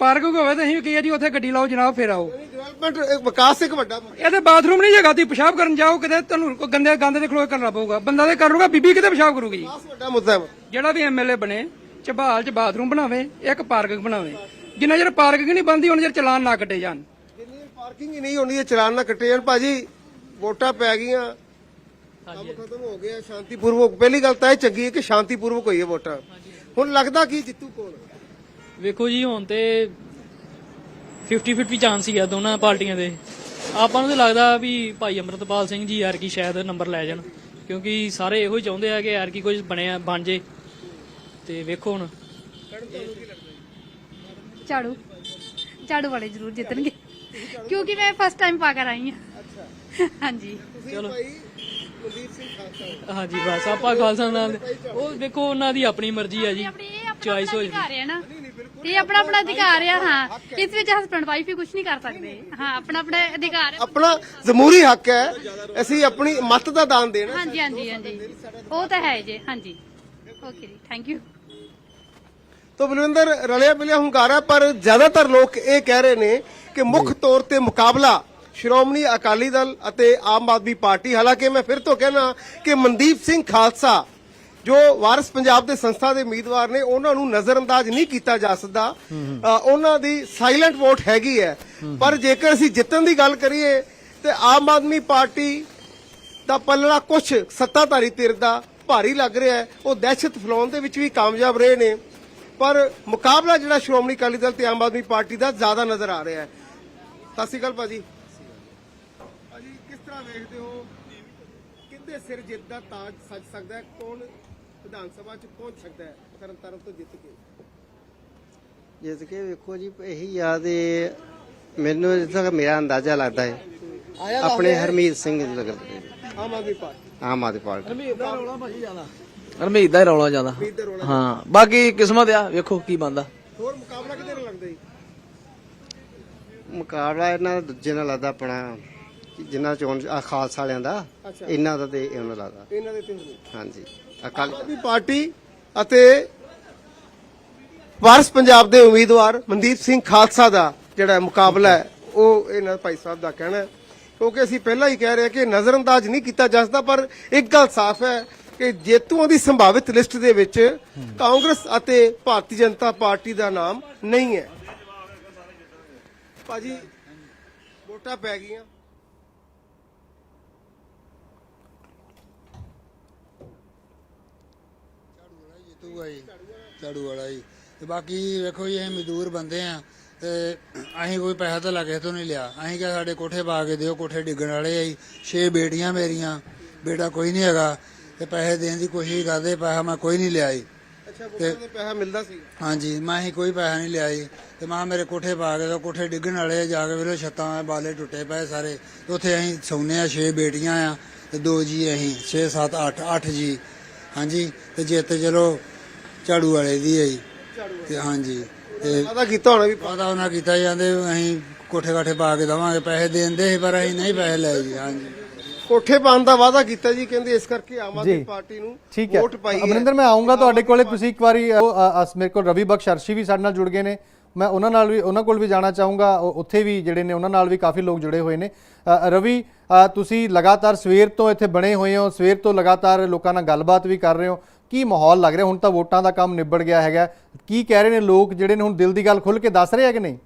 F: ਪਾਰਕਿੰਗ ਹੋਵੇ ਤਾਂ ਅਸੀਂ ਕਹੀਏ ਜੀ ਉੱਥੇ ਗੱਡੀ ਲਾਓ ਜਨਾਬ ਫੇਰ ਆਓ।
A: ਡਿਵੈਲਪਮੈਂਟ ਵਿਕਾਸ ਇੱਕ ਵੱਡਾ
F: ਇਹਦੇ ਬਾਥਰੂਮ ਨਹੀਂ ਜਗ੍ਹਾ ਤੁਸੀਂ ਪਿਸ਼ਾਬ ਕਰਨ ਜਾਓ ਕਿਤੇ ਤੁਹਾਨੂੰ ਕੋਈ ਗੰਦੇ ਗੰਦੇ ਦੇ ਖਲੋ ਕੇ ਕਰਨਾ ਪਊਗਾ। ਬੰਦਾ ਤੇ ਕਰ ਲੂਗਾ ਬੀਬੀ ਕਿਤੇ ਪਿਸ਼ਾਬ ਕਰੂਗੀ ਜੀ।
A: ਵਿਕਾਸ ਵੱਡਾ ਮੁੱਦਾ ਹੈ।
F: ਜਿਹੜਾ ਵੀ ਐਮਐਲਏ ਬਣੇ ਝਬਾਲ ਚ ਬਾਥਰੂਮ ਬਣਾਵੇ ਇੱਕ ਪਾਰਕਿੰਗ ਬਣਾਵੇ। ਜਿੰਨਾ ਚਿਰ ਪਾਰਕਿੰਗ ਨਹੀਂ ਬੰਦੀ ਉਹਨਾਂ ਚਿਰ ਚਲਾਨ ਨਾ ਕੱਟੇ ਜਾਣ।
A: ਪਾਰਕਿੰਗ ਹੀ ਨਹੀਂ ਹੋਣੀ ਇਹ ਚਲਾਨ ਨਾ ਕੱਟੇ ਜਾਣ। ਭਾਜੀ ਵੋਟਾਂ ਪੈ ਗਈਆਂ। ਕੰਮ ਖਤਮ ਹੋ ਗਿਆ ਸ਼ਾਂਤੀਪੂਰਵਕ। ਪਹਿਲੀ ਗੱਲ ਤਾਂ ਇਹ ਚੰਗੀ ਹੈ ਕਿ ਸ਼ਾਂਤੀਪੂਰਵਕ ਹੋਈ ਹੈ ਵੋਟਾਂ। ਹੁਣ ਲੱਗਦਾ ਕੀ ਜਿੱਤੂ ਕੌਣ
K: ਵੇਖੋ ਜੀ ਹੁਣ ਤੇ 50 50 ਚਾਂਸ ਹੀ ਆ ਦੋਨਾਂ ਪਾਰਟੀਆਂ ਦੇ। ਆਪਾਂ ਨੂੰ ਤਾਂ ਲੱਗਦਾ ਵੀ ਭਾਈ ਅਮਰਤਪਾਲ ਸਿੰਘ ਜੀ ਯਾਰ ਕੀ ਸ਼ਾਇਦ ਨੰਬਰ ਲੈ ਜਾਣ ਕਿਉਂਕਿ ਸਾਰੇ ਇਹੋ ਹੀ ਚਾਹੁੰਦੇ ਆ ਕਿ ਯਾਰ ਕੀ ਕੁਝ ਬਣਿਆ ਬਣ ਜੇ। ਤੇ ਵੇਖੋ ਹੁਣ।
G: ਝਾੜੂ। ਝਾੜੂ ਵਾਲੇ ਜ਼ਰੂਰ ਜਿੱਤਣਗੇ। ਕਿਉਂਕਿ ਮੈਂ ਫਸਟ ਟਾਈਮ ਪਾ ਕਰ ਆਈ ਹਾਂ। ਹਾਂਜੀ।
A: ਚਲੋ। ਭਾਈ ਮਨਦੀਪ ਸਿੰਘ ਖਾਲਸਾ
K: ਹਾਂਜੀ ਬਸ ਆਪਾਂ ਖਾਲਸਾ ਨਾਲ ਉਹ ਵੇਖੋ ਉਹਨਾਂ ਦੀ ਆਪਣੀ ਮਰਜ਼ੀ ਆ ਜੀ।
G: ਆਪਣੀ ਇਹ ਅਧਿਕਾਰ ਹੈ ਨਾ। ਇਹ ਆਪਣਾ ਆਪਣਾ ਅਧਿਕਾਰ ਆ ਹਾਂ। ਇਸ ਵਿੱਚ ਹਸਬੰਡ ਵਾਈਫ ਵੀ ਕੁਝ ਨਹੀਂ ਕਰ ਸਕਦੇ। ਹਾਂ ਆਪਣਾ ਆਪਣਾ ਅਧਿਕਾਰ ਹੈ।
A: ਆਪਣਾ ਜ਼ਮੂਰੀ ਹੱਕ ਹੈ। ਅਸੀਂ ਆਪਣੀ ਮਤ ਦਾ ਦਾਨ ਦੇਣਾ
G: ਹਾਂਜੀ ਹਾਂਜੀ ਹਾਂਜੀ। ਉਹ ਤਾਂ ਹੈ ਜੀ ਹਾਂਜੀ। ਓਕੇ ਜੀ। ਥੈਂਕ ਯੂ
A: ਤੋ ਬਲਵਿੰਦਰ ਰਲਿਆ ਮਿਲਿਆ ਹੁੰਗਾਰਾ ਪਰ ਜ਼ਿਆਦਾਤਰ ਲੋਕ ਇਹ ਕਹਿ ਰਹੇ ਨੇ ਕਿ ਮੁੱਖ ਤੌਰ ਤੇ ਮੁਕਾਬਲਾ ਸ਼੍ਰੋਮਣੀ ਅਕਾਲੀ ਦਲ ਅਤੇ ਆਮ ਆਦਮੀ ਪਾਰਟੀ ਹਾਲਾਂਕਿ ਮੈਂ ਫਿਰ ਤੋਂ ਕਹਿਣਾ ਕਿ ਮਨਦੀਪ ਸਿੰਘ ਖਾਲਸਾ ਜੋ ਵਾਰਿਸ ਪੰਜਾਬ ਦੇ ਸੰਸਥਾ ਦੇ ਉਮੀਦਵਾਰ ਨੇ ਉਹਨਾਂ ਨੂੰ ਨਜ਼ਰਅੰਦਾਜ਼ ਨਹੀਂ ਕੀਤਾ ਜਾ ਸਕਦਾ। ਉਹਨਾਂ ਦੀ ਸਾਇਲੈਂਟ ਵੋਟ ਹੈਗੀ ਹੈ। ਪਰ ਜੇਕਰ ਅਸੀਂ ਜਿੱਤਣ ਦੀ ਗੱਲ ਕਰੀਏ ਤੇ ਆਮ ਆਦਮੀ ਪਾਰਟੀ ਦਾ ਪੱਲੜਾ ਕੁਝ ਸੱਤਾਧਾਰੀ ਧਿਰ ਦਾ ਭਾਰੀ ਲੱਗ ਰਿਹਾ ਹੈ। ਉਹ ਦਹਿਸ਼ਤ ਫੈਲਾਉਣ ਦੇ ਵਿੱਚ ਵੀ ਕਾਮਯਾਬ ਰਹੇ ਨੇ। ਪਰ ਮੁਕਾਬਲਾ ਜਿਹੜਾ ਸ਼੍ਰੋਮਣੀ ਅਕਾਲੀ ਦਲ ਤੇ ਆਮ ਆਦਮੀ ਪਾਰਟੀ ਦਾ ਜ਼ਿਆਦਾ ਨਜ਼ਰ ਆ ਰਿਹਾ ਹੈ। ਸਤਿ ਸ਼੍ਰੀ ਅਕਾਲ ਭਾਜੀ। ਭਾਜੀ ਕਿਸ ਤਰ੍ਹਾਂ ਵੇਖਦੇ ਹੋ? ਕਿੰਦੇ ਸਿਰ ਜਿੱਤ ਦਾ ਤਾਜ ਸੱਜ ਸਕਦਾ ਹੈ? ਕੌਣ ਵਿਧਾਨ ਸਭਾ 'ਚ ਪਹੁੰਚ ਸਕਦਾ ਹੈ? ਤਰਨ ਤਾਰਨ ਤੋਂ ਜਿੱਤ ਕੇ।
E: ਜਿੱਤ ਕੇ ਵੇਖੋ ਜੀ ਇਹੀ ਯਾਦ ਹੈ ਮੈਨੂੰ ਜਿੱਥੇ ਤੱਕ ਮੇਰਾ ਅੰਦਾਜ਼ਾ ਲੱਗਦਾ ਹੈ ਆਪਣੇ ਹਰਮੀਤ ਸਿੰਘ ਜੀ ਲੱਗਦਾ ਹੈ।
A: ਆਮ ਆਦਮੀ ਪਾਰਟੀ।
E: ਆਮ ਆਦਮੀ ਪਾਰਟੀ।
F: ਹਰਮੀਤ ਦਾ ਰੌਲਾ ਭਾਜੀ ਜ਼ਿਆਦਾ।
L: ਹਰਮੀਤ ਦਾ ਹੀ ਰੌਲਾ ਜ਼ਿਆਦਾ।
A: ਉਮੀਦ ਦੇ ਰੋਲਾ
L: ਹਾਂ ਬਾਕੀ ਕਿਸਮਤ ਆ ਵੇਖੋ ਕੀ ਬੰਦਾ
A: ਹੋਰ ਮੁਕਾਬਲਾ ਕਿਹਦੇ ਨਾਲ ਲੱਗਦਾ ਜੀ?
E: ਮੁਕਾਬਲਾ ਇਹਨਾਂ ਦਾ ਦੂਜੇ ਨਾਲ ਲੱਗਦਾ ਆਪਣਾ ਜਿੰਨਾ ਚੋਣ ਆ ਖਾਲਸਾ ਵਾਲਿਆਂ ਦਾ
A: ਅੱਛਾ।
E: ਇਹਨਾਂ ਦਾ ਤੇ ਇਹਨਾਂ ਦਾ ਲੱਗਦਾ।
A: ਇਹਨਾਂ ਦੇ ਤੇ
E: ਹਾਂਜੀ। ਅਕਾਲੀ
A: ਆਮ ਆਦਮੀ ਪਾਰਟੀ ਅਤੇ ਵਾਰਿਸ ਪੰਜਾਬ ਦੇ ਉਮੀਦਵਾਰ ਮਨਦੀਪ ਸਿੰਘ ਖਾਲਸਾ ਦਾ ਜਿਹੜਾ ਮੁਕਾਬਲਾ ਹੈ ਉਹ ਇਹਨਾਂ ਭਾਈ ਸਾਹਿਬ ਦਾ ਕਹਿਣਾ ਹੈ। ਕਿਉਂਕਿ ਅਸੀਂ ਪਹਿਲਾਂ ਹੀ ਕਹਿ ਰਹੇ ਹਾਂ ਕਿ ਨਜ਼ਰਅੰਦਾਜ਼ ਨਹੀਂ ਕੀਤਾ ਜਾ ਸਕਦਾ ਪਰ ਇੱਕ ਗੱਲ ਸਾਫ਼ ਹੈ ਕਿ ਜੇਤੂਆਂ ਦੀ ਸੰਭਾਵਿਤ ਲਿਸਟ ਦੇ ਵਿੱਚ ਕਾਂਗਰਸ ਅਤੇ ਭਾਰਤੀ ਜਨਤਾ ਪਾਰਟੀ ਦਾ ਨਾਮ ਨਹੀਂ ਹੈ। ਭਾਜੀ, ਵੋਟਾਂ ਪੈ ਗਈਆਂ।
M: ਜਿੱਤੂਗਾ ਜੀ ਝਾੜੂ ਵਾਲਾ ਜੀ। ਤੇ ਬਾਕੀ ਵੇਖੋ ਜੀ, ਅਸੀਂ ਮਜ਼ਦੂਰ ਬੰਦੇ ਆ ਤੇ ਅਸੀਂ ਕੋਈ ਪੈਸਾ ਤਾਂ ਲੱਗੇ ਤੋਂ ਨਹੀਂ ਲਿਆ। ਅਸੀਂ ਕਿਹਾ ਸਾਡੇ ਕੋਠੇ ਪਾ ਕੇ ਦਿਓ, ਕੋਠੇ ਡਿੱਗਣ ਵਾਲੇ ਆ ਜੀ। ਛੇ ਬੇਟੀਆਂ ਮੇਰੀਆਂ, ਬੇਟਾ ਕੋਈ ਨਹੀਂ ਹੈਗਾ। ਤੇ ਪੈਸੇ ਦੇਣ ਦੀ ਕੋਸ਼ਿਸ਼ ਕਰਦੇ ਪੈਸਾ ਮੈਂ ਕੋਈ ਨਹੀਂ ਲਿਆ ਜੀ
A: ਅੱਛਾ ਦੇ ਪੈਸਾ ਮਿਲਦਾ ਸੀ?
M: ਹਾਂਜੀ ਮੈਂ ਹੀ ਕੋਈ ਪੈਸਾ ਨਹੀਂ ਲਿਆ ਜੀ ਤੇ ਮੈਂ ਮੇਰੇ ਕੋਠੇ ਪਾ ਕੇ ਦਿਓ ਕੋਠੇ ਡਿੱਗਣ ਵਾਲੇ ਆ, ਜਾ ਕੇ ਵੇਲੇ ਛੱਤਾਂ ਬਾਲੇ ਟੁੱਟੇ ਪਏ ਸਾਰੇ। ਤੇ ਉੱਥੇ ਅਸੀਂ ਸੌਂਦੇ ਆ ਛੇ ਬੇਟੀਆਂ ਆ ਤੇ ਦੋ ਜੀ ਅਸੀਂ 6 7 8 8 ਜੀ। ਹਾਂਜੀ ਤੇ ਜਿੱਤ ਚਲੋ ਝਾੜੂ ਵਾਲੇ ਦੀ ਹੈ ਜੀ। ਤੇ ਹਾਂਜੀ ਤੇ
A: ਵਾਦਾ ਕੀਤਾ ਹੋਣਾ ਵੀ
M: ਵਾਦਾ ਉਹਨਾਂ ਕੀਤਾ ਜਾਂਦੇ ਅਸੀਂ ਕੋਠੇ ਕਾਠੇ ਪਾ ਕੇ ਦਵਾਂਗੇ ਪੈਸੇ ਦੇਂਦੇ ਸੀ ਪਰ ਅਸੀਂ ਨਹੀਂ ਪੈਸੇ ਲਏ ਜੀ ਹਾਂਜੀ।
A: ਕੋਠੇ ਪਾਉਣ ਦਾ ਵਾਦਾ ਕੀਤਾ ਜੀ ਕਹਿੰਦੇ ਇਸ ਕਰਕੇ ਆਮ ਆਦਮੀ
B: ਜੀ।
A: ਪਾਰਟੀ ਨੂੰ
B: ਠੀਕ ਹੈ।
A: ਵੋਟ ਪਾਈ ਹੈ।
B: ਅਮਰਿੰਦਰ ਮੈਂ ਆਉਂਗਾ ਤੁਹਾਡੇ ਕੋਲੇ ਤੁਸੀਂ ਇੱਕ ਵਾਰੀ ਉਹ, ਅ, ਮੇਰੇ ਕੋਲ ਰਵੀ ਬਖਸ਼ ਅਰਸ਼ੀ ਵੀ ਸਾਡੇ ਨਾਲ ਜੁੜ ਗਏ ਨੇ। ਮੈਂ ਉਹਨਾਂ ਨਾਲ ਵੀ ਉਹਨਾਂ ਕੋਲ ਵੀ ਜਾਣਾ ਚਾਹੂੰਗਾ। ਉਹ- ਉੱਥੇ ਵੀ ਜਿਹੜੇ ਨੇ ਉਹਨਾਂ ਨਾਲ ਵੀ ਕਾਫੀ ਲੋਕ ਜੁੜੇ ਹੋਏ ਨੇ। ਅ, ਰਵੀ ਅ, ਤੁਸੀਂ ਲਗਾਤਾਰ ਸਵੇਰ ਤੋਂ ਇੱਥੇ ਬਣੇ ਹੋਏ ਹੋ। ਸਵੇਰ ਤੋਂ ਲਗਾਤਾਰ ਲੋਕਾਂ ਨਾਲ ਗੱਲਬਾਤ ਵੀ ਕਰ ਰਹੇ ਹੋ। ਕੀ ਮਾਹੌਲ ਲੱਗ ਰਿਹਾ? ਹੁਣ ਤਾਂ ਵੋਟਾਂ ਦਾ ਕੰਮ ਨਿਬੜ ਗਿਆ ਹੈਗਾ। ਕੀ ਕਹਿ ਰਹੇ ਨੇ ਲੋਕ ਜਿਹੜੇ ਨੇ ਹੁਣ ਦਿਲ ਦੀ ਗੱਲ ਖੁੱਲ ਕੇ ਦੱਸ ਰਹੇ ਆ ਕਿ ਨਹੀਂ?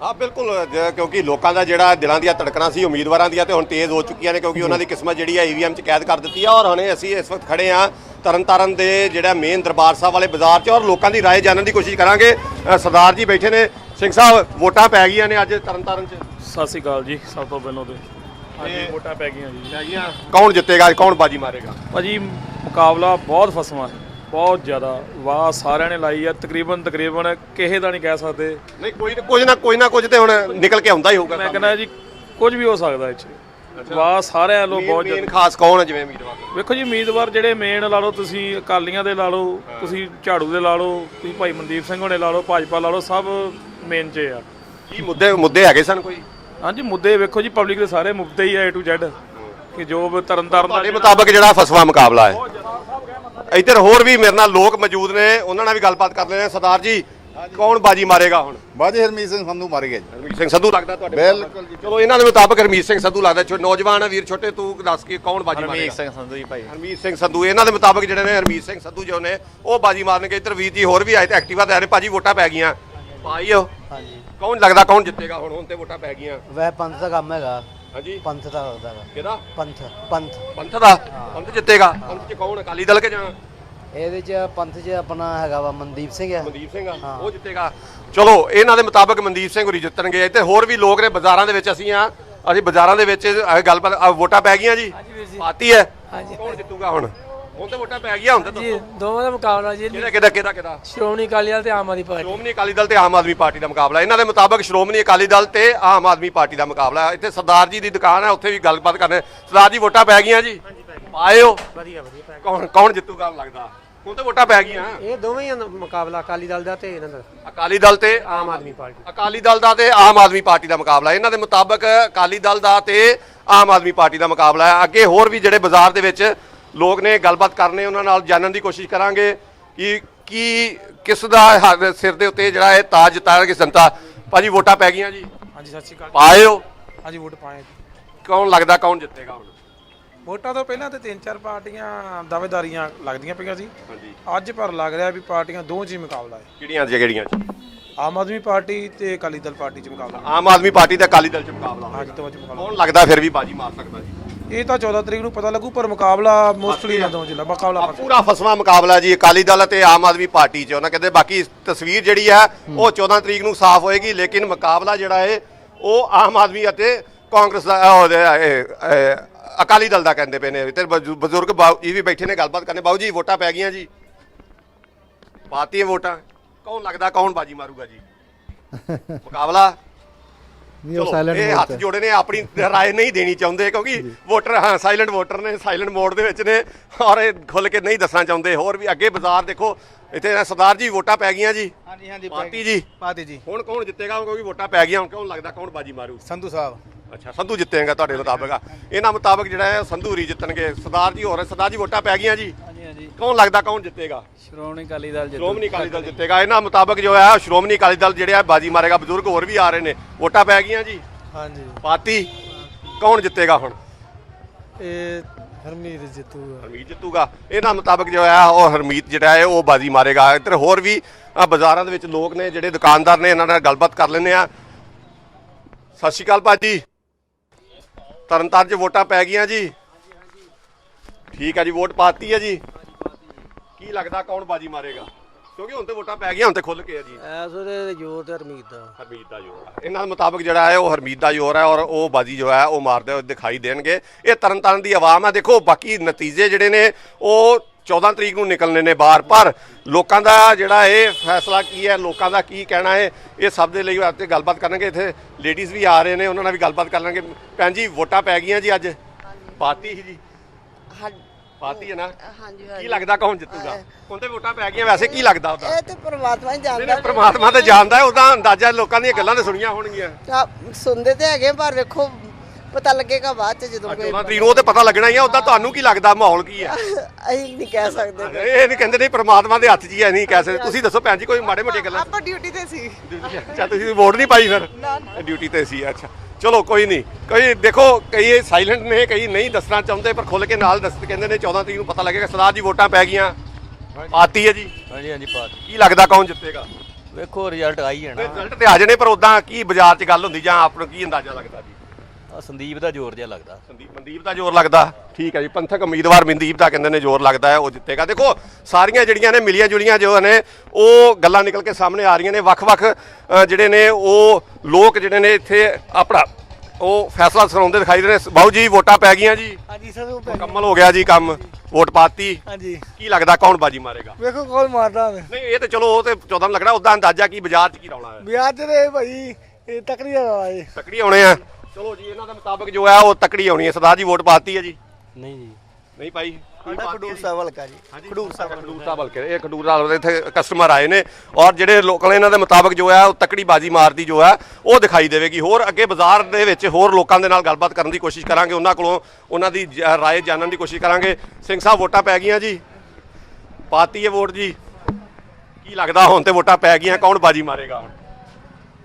N: ਹਾਂ ਬਿਲਕੁਲ ਕਿਉਂਕਿ ਲੋਕਾਂ ਦਾ ਜਿਹੜਾ ਦਿਲਾਂ ਦੀਆਂ ਧੜਕਣਾਂ ਸੀ ਉਮੀਦਵਾਰਾਂ ਦੀਆਂ ਤੇ ਹੁਣ ਤੇਜ਼ ਹੋ ਚੁੱਕੀਆਂ ਨੇ ਕਿਉਂਕਿ ਉਹਨਾਂ ਦੀ ਕਿਸਮਤ ਜਿਹੜੀ ਹੈ ਈਵੀਐਮ 'ਚ ਕੈਦ ਕਰ ਦਿੱਤੀ ਆ ਔਰ ਹੁਣੇ ਅਸੀਂ ਇਸ ਵਕਤ ਖੜੇ ਆ ਤਰਨਤਾਰਨ ਦੇ ਜਿਹੜਾ ਮੇਨ ਦਰਬਾਰ ਸਾਹਿਬ ਵਾਲੇ ਬਾਜ਼ਾਰ 'ਚ ਔਰ ਲੋਕਾਂ ਦੀ ਰਾਏ ਜਾਣਨ ਦੀ ਕੋਸ਼ਿਸ਼ ਕਰਾਂਗੇ। ਸਰਦਾਰ ਜੀ ਬੈਠੇ ਨੇ। ਸਿੰਘ ਸਾਹਿਬ ਵੋਟਾਂ ਪੈ ਗਈਆਂ ਨੇ ਅੱਜ ਤਰਨਤਾਰਨ 'ਚ।
O: ਸਤਿ ਸ਼੍ਰੀ ਅਕਾਲ ਜੀ ਸਭ ਤੋਂ ਪਹਿਲਾਂ ਤੇ। ਹਾਂਜੀ ਵੋਟਾਂ ਪੈ ਗਈਆਂ ਜੀ।
N: ਕੌਣ ਜਿੱਤੇਗਾ ਕੌਣ ਬਾਜੀ ਮਾਰੇਗਾ?
O: ਭਾਜੀ ਮੁਕਾਬਲਾ ਬਹੁਤ ਫਸਵਾ ਹੈ। ਬਹੁਤ ਜ਼ਿਆਦਾ ਵਾਹ ਸਾਰਿਆਂ ਨੇ ਲਾਈ ਆ। ਤਕਰੀਬਨ ਤਕਰੀਬਨ ਕਿਸੇ ਦਾ ਨਹੀਂ ਕਹਿ ਸਕਦੇ।
N: ਨਹੀਂ ਕੋਈ ਨਾ- ਕੁਝ ਨਾ ਕੁਝ ਨਾ ਕੁਝ ਤੇ ਹੁਣ ਨਿਕਲ ਕੇ ਆਉਂਦਾ ਹੀ ਹੋਊਗਾ
O: ਮੈਂ ਕਹਿੰਦਾ ਜੀ ਕੁਝ ਵੀ ਹੋ ਸਕਦਾ ਇਹ 'ਚ। ਵਾਹ ਸਾਰਿਆਂ ਵੱਲੋਂ ਬਹੁਤ ਜ਼ਿਆਦਾ।
N: ਖਾਸ ਕੌਣ ਹੈ ਜਿਵੇਂ ਉਮੀਦਵਾਰ?
O: ਵੇਖੋ ਜੀ ਉਮੀਦਵਾਰ ਜਿਹੜੇ ਮੇਨ ਲਾ ਲਓ ਤੁਸੀਂ ਅਕਾਲੀਆਂ ਦੇ ਲਾ ਲਓ ਤੁਸੀਂ ਝਾੜੂ ਦੇ ਲਾ ਲਓ ਤੁਸੀਂ ਭਾਈ ਮਨਦੀਪ ਸਿੰਘ ਹੋਣੇ ਲਾ ਲਓ ਭਾਜਪਾ ਲਾ ਲਓ ਸਭ ਮੇਨ 'ਚ ਆ।
N: ਕੀ ਮੁੱਦੇ ਮੁੱਦੇ ਹੈਗੇ ਸਨ ਕੋਈ?
O: ਹਾਂਜੀ ਮੁੱਦੇ ਵੇਖੋ ਜੀ ਪਬਲਿਕ ਦੇ ਸਾਰੇ ਮੁੱਦੇ ਹੀ ਆ A to Z ਕਿ ਜੋ ਤਰਨਤਾਰਨ ਦਾ
N: ਤੁਹਾਡੇ ਮੁਤਾਬਕ ਜਿਹੜਾ ਫਸਵਾ ਮੁਕਾਬਲਾ ਹੈ। ਇੱਧਰ ਹੋਰ ਵੀ ਮੇਰੇ ਨਾਲ ਲੋਕ ਮੌਜੂਦ ਨੇ ਉਹਨਾਂ ਨਾਲ ਵੀ ਗੱਲਬਾਤ ਕਰ ਲੈਣੇ ਸਰਦਾਰ ਜੀ ਕੌਣ ਬਾਜੀ ਮਾਰੇਗਾ ਹੁਣ?
I: ਬਾਜੀ ਹਰਮੀਤ ਸਿੰਘ ਸੰਧੂ ਮਾਰ ਗਿਆ ਜੀ।
N: ਹਰਮੀਤ ਸਿੰਘ ਸੰਧੂ ਲੱਗਦਾ ਤੁਹਾਡੇ ਬਿਲਕੁਲ ਜੀ। ਚਲੋ ਇਹਨਾਂ ਦੇ ਮੁਤਾਬਕ ਹਰਮੀਤ ਸਿੰਘ ਸੰਧੂ ਲੱਗਦਾ। ਛੋ ਨੌਜਵਾਨ ਆ ਵੀਰ ਛੋਟੇ ਤੂੰ ਦੱਸ ਕੇ ਕੌਣ ਬਾਜੀ ਮਾਰੇਗਾ?
I: ਸਿੰਘ ਸੰਧੂ ਜੀ ਭਾਈ।
N: ਹਰਮੀਤ ਸਿੰਘ ਸੰਧੂ ਇਹਨਾਂ ਦੇ ਮੁਤਾਬਕ ਜਿਹੜੇ ਨੇ ਹਰਮੀਤ ਸਿੰਘ ਸੰਧੂ ਜੋ ਨੇ ਉਹ ਬਾਜੀ ਮਾਰਨਗੇ। ਇੱਧਰ ਵੀਰ ਜੀ ਹੋਰ ਵੀ ਆਏ ਤੇ ਐਕਟਿਵਾ ਤੇ ਆ ਰਹੇ ਭਾਜੀ ਵੋਟਾਂ ਪੈ ਗਈਆਂ। ਪਾਈਓ
E: ਹਾਂਜੀ।
N: ਕੌਣ ਲੱਗਦਾ ਕੌਣ ਜਿੱਤੇਗਾ ਹੁਣ? ਹੁਣ ਤੇ ਵੋਟਾਂ ਪੈ ਗਈਆਂ।
E: ਵੈ ਪੰਥ ਦਾ ਕੰਮ ਹੈਗਾ।
N: ਹਾਂਜੀ।
E: ਪੰਥ ਦਾ ਕਰਦਾ ਹੈਗਾ
N: ਕਿਹਦਾ?
E: ਪੰਥ। ਪੰਥ।
N: ਪੰਥ। ਦਾ? ਪੰਥ ਜਿੱਤੇਗਾ। ਪੰਥ ਚ ਕੌਣ? ਅਕਾਲੀ ਦਲ ਕੇ ਜਾਂ?
E: ਇਹਦੇ ਚ ਪੰਥ ਚ ਆਪਣਾ ਹੈਗਾ ਵਾ ਮਨਦੀਪ ਸਿੰਘ ਆ।
N: ਮਨਦੀਪ ਸਿੰਘ ਆ। ਉਹ ਜਿੱਤੇਗਾ। ਚਲੋ ਇਹਨਾਂ ਦੇ ਮੁਤਾਬਕ ਮਨਦੀਪ ਸਿੰਘ ਹੋਰੀ ਜਿੱਤਣਗੇ। ਤੇ ਹੋਰ ਵੀ ਲੋਕ ਨੇ ਬਾਜ਼ਾਰਾਂ ਦੇ ਵਿੱਚ। ਅਸੀਂ ਆ ਅਸੀਂ ਬਾਜ਼ਾਰਾਂ ਦੇ ਵਿੱਚ ਇਹ ਗੱਲਬਾਤ ਆ, ਵੋਟਾਂ ਪੈ ਗਈਆਂ ਜੀ। ਪਾਤੀ ਹੈ।
L: ਹਾਂਜੀ।
N: ਕੌਣ ਜਿੱਤੂਗਾ ਹੁਣ? ਹੁਣ ਤੇ ਵੋਟਾਂ ਪੈ ਗਈਆਂ ਹੁਣ ਤਾਂ
L: ਜੀ
N: ਦੱਸੋ।
L: ਦੋਵਾਂ ਦਾ ਮੁਕਾਬਲਾ ਜੀ।
N: ਕਿਹਦਾ ਕਿਹਦਾ ਕਿਹਦਾ ਕਿਹਦਾ?
L: ਸ਼੍ਰੋਮਣੀ ਅਕਾਲੀ ਦਲ ਤੇ ਆਮ ਆਦਮੀ ਪਾਰਟੀ।
N: ਸ਼੍ਰੋਮਣੀ ਅਕਾਲੀ ਦਲ ਤੇ ਆਮ ਆਦਮੀ ਪਾਰਟੀ ਦਾ ਮੁਕਾਬਲਾ। ਇਹਨਾਂ ਦੇ ਮੁਤਾਬਕ ਸ਼੍ਰੋਮਣੀ ਅਕਾਲੀ ਦਲ ਤੇ ਆਮ ਆਦਮੀ ਪਾਰਟੀ ਦਾ ਮੁਕਾਬਲਾ। ਹੈ। ਇੱਥੇ ਸਰਦਾਰ ਜੀ ਦੀ ਦੁਕਾਨ ਹੈ ਉੱਥੇ ਵੀ ਗੱਲਬਾਤ ਕਰਨੇ। ਸਰਦਾਰ ਜੀ ਵੋਟਾਂ ਪੈ ਗਈਆਂ ਜੀ? ਆਇਓ
E: ਵਧੀਆ ਵਧੀਆ
N: ਕੌਣ ਕੌਣ ਜਿੱਤੂਗਾ ਲੱਗਦਾ? ਹੁਣ ਤੇ ਵੋਟਾਂ ਪੈ ਗਈਆਂ।
E: ਇਹ ਦੋਵੇਂ ਹੀ ਮੁਕਾਬਲਾ ਅਕਾਲੀ ਦਲ ਦਾ ਤੇ ਇਹਨਾਂ ਦਾ।
N: ਅਕਾਲੀ ਦਲ ਤੇ ਆਮ ਆਦਮੀ ਪਾਰਟੀ। ਅਕਾਲੀ ਦਲ ਦਾ ਤੇ ਆਮ ਆਦਮੀ ਪਾਰਟੀ ਦਾ ਮੁਕਾਬਲਾ। ਇਹਨਾਂ ਦੇ ਮੁਤਾਬਕ ਅਕਾਲੀ ਦਲ ਦਾ ਤੇ ਆਮ ਆਦਮੀ ਪਾਰਟੀ ਦਾ ਮੁਕਾਬਲਾ ਹੈ। ਅੱਗੇ ਹੋਰ ਵੀ ਜਿਹੜੇ ਬਾਜ਼ਾਰ ਦੇ ਵਿੱਚ ਲੋਕ ਨੇ ਗੱਲਬਾਤ ਕਰਨੇ ਉਹਨਾਂ ਨਾਲ ਜਾਣਨ ਦੀ ਕੋਸ਼ਿਸ਼ ਕਰਾਂਗੇ ਕਿ ਕੀ ਕਿਸ ਦਾ ਸਿਰ ਦੇ ਉੱਤੇ ਜਿਹੜਾ ਇਹ ਤਾਜ ਜਿਤਾਇਆ ਕਿ ਜਨਤਾ। ਭਾਜੀ ਵੋਟਾਂ ਪੈ ਗਈਆਂ ਜੀ।
O: ਹਾਂਜੀ ਸਤਿ ਸ਼੍ਰੀ ਅਕਾਲ।
N: ਪਾਇਓ।
O: ਹਾਂਜੀ ਵੋਟ ਪਾਏ।
N: ਕੌਣ ਲੱਗਦਾ ਕੌਣ ਜਿੱਤੇਗਾ ਹੁਣ?
O: ਵੋਟਾਂ ਤੋਂ ਪਹਿਲਾਂ ਤੇ ਤਿੰਨ ਚਾਰ ਪਾਰਟੀਆਂ ਦਾਅਵੇਦਾਰੀਆਂ ਲੱਗਦੀਆਂ ਪਈਆਂ ਸੀ।
N: ਹਾਂਜੀ।
O: ਅੱਜ ਪਰ ਲੱਗ ਰਿਹਾ ਵੀ ਪਾਰਟੀਆਂ ਦੋ 'ਚ ਹੀ ਮੁਕਾਬਲਾ ਹੈ।
N: ਕਿਹੜੀਆਂ ਜਿਹੜੀਆਂ ਚ
O: ਆਮ ਆਦਮੀ ਪਾਰਟੀ ਤੇ ਅਕਾਲੀ ਦਲ ਪਾਰਟੀ 'ਚ ਮੁਕਾਬਲਾ।
N: ਆਮ ਆਦਮੀ ਪਾਰਟੀ ਤੇ ਅਕਾਲੀ ਦਲ ਚ ਮੁਕਾਬਲਾ।
O: ਹਾਂਜੀ 'ਚ ਮੁਕਾਬਲਾ।
N: ਕੌਣ ਲੱਗਦਾ ਫਿਰ ਵੀ ਬਾਜੀ ਮਾਰ ਸਕਦਾ ਜੀ?
O: ਇਹ ਤਾਂ 14 ਤਰੀਕ ਨੂੰ ਪਤਾ ਲੱਗੂ ਪਰ ਮੁਕਾਬਲਾ ਮੋਸਟਲੀ 'ਚ ਲਾ ਮੁਕਾਬਲਾ
N: ਆ ਪੂਰਾ ਫਸਵਾ ਮੁਕਾਬਲਾ ਜੀ ਅਕਾਲੀ ਦਲ ਅਤੇ ਆਮ ਆਦਮੀ ਪਾਰਟੀ ਚ। ਉਹਨਾਂ ਕਹਿੰਦੇ ਬਾਕੀ ਤਸਵੀਰ ਜਿਹੜੀ ਹੈ ਉਹ 14 ਤਰੀਕ ਨੂੰ ਸਾਫ਼ ਹੋਏਗੀ ਲੇਕਿਨ ਮੁਕਾਬਲਾ ਜਿਹੜਾ ਹੈ ਉਹ ਆਮ ਆਦਮੀ ਅਤੇ ਕਾਂਗਰਸ ਦਾ ਇਹ, ਇਹ, ਅਕਾਲੀ ਦਲ ਦਾ ਕਹਿੰਦੇ ਪਏ ਨੇ। ਤੇ ਬਜ਼ੁ- ਬਜ਼ੁਰਗ ਜੀ ਵੀ ਬੈਠੇ ਨੇ ਗੱਲਬਾਤ ਕਰਨੇ। ਬਾਊ ਜੀ ਵੋਟਾਂ ਪੈ ਗਈਆਂ ਜੀ। ਪਾਤੀਆਂ ਵੋਟਾਂ। ਕੌਣ ਲੱਗਦਾ ਕੌਣ ਬਾਜੀ ਮਾਰੂਗਾ ਜੀ? ਮੁਕਾਬਲਾ
B: ਨਹੀਂ ਉਹ
N: ਚਲੋ,
B: ਸਾਇਲੈਂਟ
N: ਇਹ ਹੱਥ ਜੋੜੇ ਨੇ ਆਪਣੀ ਰਾਏ ਨਹੀਂ ਦੇਣੀ ਚਾਹੁੰਦੇ ਕਿਉਂਕਿ ਵੋਟਰ ਹਾਂ ਸਾਇਲੈਂਟ ਵੋਟਰ ਨੇ ਸਾਇਲੈਂਟ ਮੋਡ ਦੇ ਵਿੱਚ ਨੇ ਔਰ ਇਹ ਖੁੱਲ ਕੇ ਨਹੀਂ ਦੱਸਣਾ ਚਾਹੁੰਦੇ। ਹੋਰ ਵੀ ਅੱਗੇ ਬਾਜ਼ਾਰ ਦੇਖੋ ਇੱਥੇ ਸਰਦਾਰ ਜੀ ਵੋਟਾਂ ਪੈ ਗਈਆਂ ਜੀ।
E: ਹਾਂਜੀ ਹਾਂਜੀ
N: ਪਾਤੀ ਜੀ।
E: ਪਾਤੀ ਜੀ।
N: ਹੁਣ ਕੌਣ ਜਿੱਤੇਗਾ? ਕਿਉਂਕਿ ਵੋਟਾਂ ਪੈ ਗਈਆਂ ਹੁਣ ਕੌਣ ਲੱਗਦਾ ਕੌਣ ਬਾਜੀ ਮਾਰੂ?
E: ਸੰਧੂ ਸਾਹਿਬ।
N: ਅੱਛਾ ਸੰਧੂ ਜਿੱਤੇਗਾ ਤੁਹਾਡੇ ਮੁਤਾਬਕ। ਇਹਨਾਂ ਮੁਤਾਬਕ ਜਿਹੜਾ ਹੈ ਸੰਧੂ ਰੀ ਜਿੱਤਣਗੇ। ਸਰਦਾਰ ਜੀ ਹੋਰ ਸਰਦਾਰ ਜੀ ਵੋਟਾਂ ਪੈ ਗਈਆਂ ਜੀ।
E: ਹਾਂਜੀ ਹਾਂਜੀ।
N: ਕੌਣ ਲੱਗਦਾ ਕੌਣ ਜਿੱਤੇਗਾ?
E: ਸ਼੍ਰੋਮਣੀ ਅਕਾਲੀ ਦਲ
N: ਸ਼੍ਰੋਮਣੀ ਅਕਾਲੀ ਦਲ ਜਿੱਤੇਗਾ। ਇਹਨਾਂ ਮੁਤਾਬਕ ਜੋ ਹੈ ਸ਼੍ਰੋਮਣੀ ਅਕਾਲੀ ਦਲ ਜਿਹੜੇ ਆ ਬਾਜੀ ਮਾਰੇਗਾ। ਬਜ਼ੁਰਗ ਹੋਰ ਵੀ ਆ ਰਹੇ ਨੇ। ਵੋਟਾਂ ਪੈ ਗਈਆਂ ਜੀ।
E: ਹਾਂਜੀ।
N: ਪਾਤੀ ਕੌਣ ਜਿੱਤੇਗਾ ਹੁਣ?
E: ਇਹ ਹਰਮੀਤ ਜਿੱਤੂ
N: ਹਰਮੀਤ ਜਿੱਤੂਗਾ। ਇਹਨਾਂ ਮੁਤਾਬਕ ਜੋ ਹੈ ਉਹ ਹਰਮੀਤ ਜਿਹੜਾ ਹੈ ਉਹ ਬਾਜੀ ਮਾਰੇਗਾ। ਇੱਧਰ ਹੋਰ ਵੀ ਬਾਜ਼ਾਰਾਂ ਦੇ ਵਿੱਚ ਲੋਕ ਨੇ ਜਿਹੜੇ ਦੁਕਾਨਦਾਰ ਨੇ ਇਹਨਾਂ ਨਾਲ ਗੱਲਬਾਤ ਕਰ ਲੈਂਦੇ ਆ ਸਤਿ ਸ਼੍ਰੀ ਅਕਾਲ ਭਾਜੀ ਤਰਨਤਾਰਨ 'ਚ ਵੋਟਾਂ ਪੈ ਗਈਆਂ ਜੀ। ਠੀਕ ਆ ਜੀ, ਵੋਟ ਪਾਤੀ ਹੈ ਜੀ। ਕੀ ਲੱਗਦਾ ਕੌਣ ਬਾਜੀ ਮਾਰੇਗਾ? ਕਿਉਂਕਿ ਹੁਣ ਤੇ ਵੋਟਾਂ ਪੈ ਗਈਆਂ ਹੁਣ ਤੇ ਖੁੱਲ ਕੇ ਆ ਜੀ।
E: ਐਸ ਉਹਦੇ ਜੋਰ ਤੇ ਹਰਮੀਤ ਦਾ।
N: ਹਰਮੀਤ ਦਾ ਜ਼ੋਰ ਇਹਨਾਂ ਦੇ ਮੁਤਾਬਕ ਜਿਹੜਾ ਹੈ ਉਹ ਹਰਮੀਤ ਦਾ ਜ਼ੋਰ ਹੈ ਔਰ ਉਹ ਬਾਜੀ ਜੋ ਹੈ ਉਹ ਮਾਰਦੇ ਹੋਏ ਦਿਖਾਈ ਦੇਣਗੇ। ਇਹ ਤਰਨਤਾਰਨ ਦੀ ਆਵਾਮ ਹੈ। ਦੇਖੋ ਬਾਕੀ ਨਤੀਜੇ ਜਿਹੜੇ ਨੇ ਉਹ 14 ਤਰੀਕ ਨੂੰ ਨਿਕਲਣੇ ਨੇ ਬਾਹਰ। ਪਰ ਲੋਕਾਂ ਦਾ ਜਿਹੜਾ ਇਹ ਫੈਸਲਾ ਕੀ ਹੈ ਲੋਕਾਂ ਦਾ ਕੀ ਕਹਿਣਾ ਹੈ ਇਹ ਸਭ ਦੇ ਲਈ ਤੇ ਗੱਲਬਾਤ ਕਰਾਂਗੇ ਇੱਥੇ ਲੇਡੀਜ਼ ਵੀ ਆ ਰਹੇ ਨੇ ਉਹਨਾਂ ਨਾਲ ਵੀ ਗੱਲਬਾਤ ਕਰ ਲਾਂਗੇ ਭੈਣ ਜੀ ਵੋਟਾਂ ਪੈ ਗਈਆਂ ਜੀ ਅੱਜ। ਪਾਤੀ ਸੀ ਜੀ। ਪਾਤੀ ਹੈ ਨਾ?
P: ਹਾਂਜੀ
N: ਕੀ ਲੱਗਦਾ ਕੌਣ ਜਿੱਤੂਗਾ? ਹੁਣ ਤੇ ਵੋਟਾਂ ਪੈ ਗਈਆਂ ਵੈਸੇ ਕੀ ਲੱਗਦਾ ਉਹਦਾ?
P: ਇਹ ਤੇ ਪ੍ਰਮਾਤਮਾ ਹੀ ਜਾਣਦਾ
N: ਨਹੀਂ, ਪ੍ਰਮਾਤਮਾ ਤੇ ਜਾਣਦਾ ਹੈ ਉਹਦਾ ਅੰਦਾਜ਼ਾ ਲੋਕਾਂ ਦੀਆਂ ਗੱਲਾਂ ਤੇ ਸੁਣੀਆਂ ਹੋਣਗੀਆਂ।
P: ਸੁਣਦੇ ਤੇ ਹੈਗੇ ਪਰ ਵੇਖੋ ਪਤਾ ਲੱਗੇਗਾ ਬਾਅਦ ਚ ਜਦੋਂ ਕੋਈ
N: 14 ਤਰੀਕ ਨੂੰ ਉਹ ਤੇ ਪਤਾ ਲੱਗਣਾ ਹੀ ਆ ਉਹਦਾ ਤੁਹਾਨੂੰ ਕੀ ਲੱਗਦਾ ਮਾਹੌਲ ਕੀ ਹੈ?
P: ਅਸੀਂ ਨਹੀਂ ਕਹਿ ਸਕਦੇ।
N: ਇਹ ਨਹੀਂ ਕਹਿੰਦੇ ਨਹੀਂ ਪ੍ਰਮਾਤਮਾ ਦੇ ਹੱਥ 'ਚ ਹੀ ਹੈ ਨਹੀਂ ਕਹਿ ਸਕਦੇ। ਤੁਸੀਂ ਦੱਸੋ ਭੈਣ ਜੀ ਕੋਈ ਮਾੜੇ ਮੋਟੇ ਗੱਲਾਂ
P: ਆਪਾਂ ਡਿਊਟੀ ਤੇ ਸੀ।
N: ਅੱਛਾ ਤੁਸੀਂ ਵੋਟ ਨਹੀਂ ਪਾਈ ਫਿਰ? ਡਿਊਟੀ ਤੇ ਸੀ ਅੱਛਾ। ਚਲੋ ਕੋਈ ਨਹੀਂ। ਕੋਈ ਦੇਖੋ ਕਈ ਸਾਇਲੈਂਟ ਨੇ ਕਈ ਨਹੀਂ ਦੱਸਣਾ ਚਾਹੁੰਦੇ ਪਰ ਖੁੱਲ ਕੇ ਨਾਲ ਦੱਸ ਕਹਿੰਦੇ ਨੇ 14 ਤਰੀਕ ਨੂੰ ਪਤਾ ਲੱਗੇਗਾ ਸਰਦਾਰ ਜੀ ਵੋਟਾਂ ਪੈ ਗਈਆਂ। ਆਤੀ ਹੈ ਜੀ।
Q: ਹਾਂਜੀ ਹਾਂਜੀ ਪਾਤ
N: ਕੀ ਲੱਗਦਾ ਕੌਣ ਜਿੱਤੇਗਾ?
Q: ਵੇਖੋ ਰਿਜ਼ਲਟ ਆ ਹੀ ਜਾਣਾ।
N: ਰਿਜ਼ਲਟ ਤੇ ਆ ਜਾਣੇ ਪਰ ਉਦਾਂ ਕੀ ਬਾਜ਼ਾਰ 'ਚ ਗੱਲ ਹੁੰਦੀ ਜਾਂ ਆਪ ਨੂੰ ਕੀ ਅੰਦਾਜ਼ਾ ਲੱਗਦਾ ਜੀ?
Q: ਸੰਦੀਪ ਦਾ ਜ਼ੋਰ ਜਿਹਾ ਲੱਗਦਾ।
N: ਸੰਦੀਪ ਮਨਦੀਪ ਦਾ ਜ਼ੋਰ ਲੱਗਦਾ। ਠੀਕ ਹੈ ਜੀ ਪੰਥਕ ਉਮੀਦਵਾਰ ਮਨਦੀਪ ਦਾ ਕਹਿੰਦੇ ਨੇ ਜ਼ੋਰ ਲੱਗਦਾ ਹੈ ਉਹ ਜਿੱਤੇਗਾ। ਦੇਖੋ ਸਾਰੀਆਂ ਜਿਹੜੀਆਂ ਨੇ ਮਿਲੀਆਂ ਜੁਲੀਆਂ ਜੋ ਨੇ ਉਹ ਗੱਲਾਂ ਨਿਕਲ ਕੇ ਸਾਹਮਣੇ ਆ ਰਹੀਆਂ ਨੇ। ਵੱਖ-ਵੱਖ ਅ, ਜਿਹੜੇ ਨੇ ਉਹ ਲੋਕ ਜਿਹੜੇ ਨੇ ਇੱਥੇ ਆਪਣਾ ਉਹ ਫੈਸਲਾ ਸੁਣਾਉਂਦੇ ਦਿਖਾਈ ਦੇ ਨੇ। ਬਾਊ ਜੀ ਵੋਟਾਂ ਪੈ ਗਈਆਂ ਜੀ।
L: ਹਾਂਜੀ ਸਰ
N: ਮੁਕੰਮਲ ਹੋ ਗਿਆ ਜੀ ਕੰਮ ਵੋਟ ਪਾਤੀ।
L: ਹਾਂਜੀ।
N: ਕੀ ਲੱਗਦਾ ਕੌਣ ਬਾਜੀ ਮਾਰੇਗਾ?
L: ਵੇਖੋ ਕੌਣ ਮਾਰਦਾ ਹੈ
N: ਨਹੀਂ ਇਹ ਤੇ ਚਲੋ ਉਹ ਤੇ 14 ਨੂੰ ਲੱਗਣਾ ਉਦਾਂ ਅੰਦਾਜ਼ਾ ਕੀ ਬਾਜ਼ਾਰ 'ਚ ਕੀ ਰੌਲਾ ਹੈ?
L: ਵਿਆਹ ਤੇ ਤੇ ਭਾਈ ਇਹ ਤਕੜੀ ਦਾ ਹੈ।
N: ਤਕੜੀ ਆਉਣੇ ਆ। ਚਲੋ ਜੀ ਇਹਨਾਂ ਦੇ ਮੁਤਾਬਕ ਜੋ ਹੈ ਉਹ ਤਕੜੀ ਆਉਣੀ ਹੈ। ਸਰਦਾਰ ਜੀ ਵੋਟ ਪਾਤੀ ਹੈ ਜੀ?
L: ਨਹੀਂ ਜੀ।
N: ਨਹੀਂ ਪਾਈ
L: ਸਾਡਾ ਖਡੂਰ ਸਾਹਿਬ ਹਲਕਾ ਜੀ।
N: ਖਡੂਰ ਸਾਹਿਬ ਖਡੂਰ ਸਾਹਿਬ ਹਲਕੇ ਇਹ ਖਡੂਰ ਸਾਹਿਬ ਦੇ ਇੱਥੇ ਕਸਟਮਰ ਆਏ ਨੇ। ਔਰ ਜਿਹੜੇ ਲੋਕਲ ਇਹਨਾਂ ਦੇ ਮੁਤਾਬਕ ਜੋ ਹੈ ਉਹ ਤਕੜੀ ਬਾਜੀ ਮਾਰਦੀ ਜੋ ਹੈ ਉਹ ਦਿਖਾਈ ਦੇਵੇਗੀ। ਹੋਰ ਅੱਗੇ ਬਾਜ਼ਾਰ ਦੇ ਵਿੱਚ ਹੋਰ ਲੋਕਾਂ ਦੇ ਨਾਲ ਗੱਲਬਾਤ ਕਰਨ ਦੀ ਕੋਸ਼ਿਸ਼ ਕਰਾਂਗੇ। ਉਹਨਾਂ ਕੋਲੋਂ ਉਹਨਾਂ ਦੀ ਰਾਏ ਜਾਣਨ ਦੀ ਕੋਸ਼ਿਸ਼ ਕਰਾਂਗੇ। ਸਿੰਘ ਸਾਹਿਬ ਵੋਟਾਂ ਪੈ ਗਈਆਂ ਜੀ? ਪਾਤੀ ਹੈ ਵੋਟ ਜੀ? ਕੀ ਲੱਗਦਾ ਹੁਣ ਤੇ ਵੋਟਾਂ ਪੈ ਗਈਆਂ ਕੌਣ ਬਾਜੀ ਮਾਰੇਗਾ ਹੁਣ?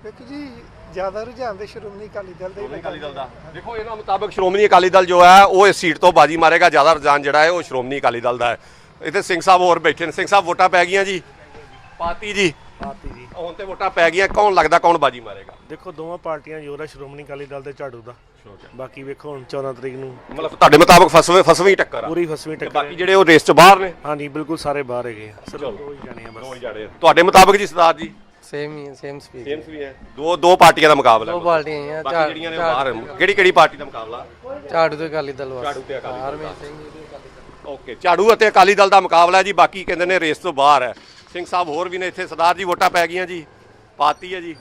L: ਵੇਖੋ ਜੀ ਜ਼ਿਆਦਾ ਰੁਝਾਨ ਦੇ ਸ਼੍ਰੋਮਣੀ ਅਕਾਲੀ ਦਲ ਦੇ
N: ਸ਼੍ਰੋਮਣੀ ਅਕਾਲੀ ਦਲ ਦਾ। ਦੇਖੋ ਇਹਨਾਂ ਮੁਤਾਬਕ ਸ਼੍ਰੋਮਣੀ ਅਕਾਲੀ ਦਲ ਜੋ ਹੈ ਉਹ ਇਸ ਸੀਟ ਤੋਂ ਬਾਜੀ ਮਾਰੇਗਾ। ਜ਼ਿਆਦਾ ਰੁਝਾਨ ਜਿਹੜਾ ਹੈ ਉਹ ਸ਼੍ਰੋਮਣੀ ਅਕਾਲੀ ਦਲ ਦਾ ਹੈ। ਇੱਥੇ ਸਿੰਘ ਸਾਹਿਬ ਹੋਰ ਬੈਠੇ ਨੇ। ਸਿੰਘ ਸਾਹਿਬ ਵੋਟਾਂ ਪੈ ਗਈਆਂ ਜੀ? ਪਾਤੀ ਜੀ?
O: ਪਾਤੀ ਜੀ।
N: ਹੁਣ ਤੇ ਵੋਟਾਂ ਪੈ ਗਈਆਂ। ਕੌਣ ਲੱਗਦਾ ਕੌਣ ਬਾਜੀ ਮਾਰੇਗਾ?
O: ਦੇਖੋ ਦੋਵਾਂ ਪਾਰਟੀਆਂ ਜੋਰ ਹੈ ਸ਼੍ਰੋਮਣੀ ਅਕਾਲੀ ਦਲ ਤੇ ਝਾੜੂ ਦਾ। ਬਾਕੀ ਵੇਖੋ ਹੁਣ 14 ਤਰੀਕ ਨੂੰ
N: ਮਤਲਬ ਤੁਹਾਡੇ ਮੁਤਾਬਕ ਫਸਵੇਂ ਫਸਵੀਂ ਟੱਕਰ ਆ।
O: ਪੂਰੀ ਫਸਵੀਂ
N: ਤੇ
O: ਟੱਕਰ
N: ਬਾਕੀ ਜਿਹੜੇ ਉਹ ਰੇਸ ਚ ਬਾਹਰ ਨੇ?
O: ਹਾਂਜੀ ਬਿਲਕੁਲ ਸਾਰੇ ਬਾਹਰ ਹੈਗੇ ਆ। ਸਿਰਫ ਦੋ ਹੀ ਜਾਣੇ ਆ
N: ਦੋ
O: ਬਸ
N: ਹੀ ਜਾੜੇ ਆ। ਤੁਹਾਡੇ ਮੁਤਾਬਕ ਜੀ ਸਰਦਾਰ ਜੀ?
L: ਸੇਮ ਹੀ ਸੇਮ ਸਪੀਚ
N: ਸੇਮਸ ਵੀ ਹੈ। ਦੋ ਦੋ ਪਾਰਟੀਆਂ ਦਾ ਮੁਕਾਬਲਾ ਹੈ
L: ਦੋ ਪਾਰਟੀਆਂ ਹੀ ਆ,
N: ਬਾਕੀ ਜਿਹੜੀਆਂ ਨੇ ਬਾਹਰ ਕਿਹੜੀ ਕਿਹੜੀ ਪਾਰਟੀ ਦਾ ਮੁਕਾਬਲਾ?
L: ਝਾੜੂ ਤੇ ਅਕਾਲੀ ਦਲ
N: ਝਾੜੂ ਤੇ ਅਕਾਲੀ ਦਲ
L: ਹਰਮੀਤ ਸਿੰਘ ਜੀ ਤੇ ਅਕਾਲੀ ਦਲ।
N: ਓਕੇ ਝਾੜੂ ਅਤੇ ਅਕਾਲੀ ਦਲ ਦਾ ਮੁਕਾਬਲਾ ਹੈ ਜੀ ਬਾਕੀ ਕਹਿੰਦੇ ਨੇ ਰੇਸ ਤੋਂ ਬਾਹਰ ਹੈ। ਸਿੰਘ ਸਾਹਿਬ ਹੋਰ ਵੀ ਨੇ ਇੱਥੇ। ਸਰਦਾਰ ਜੀ ਵੋਟਾਂ ਪੈ ਗਈਆਂ ਜੀ। ਪਾਤੀ ਹੈ ਜੀ।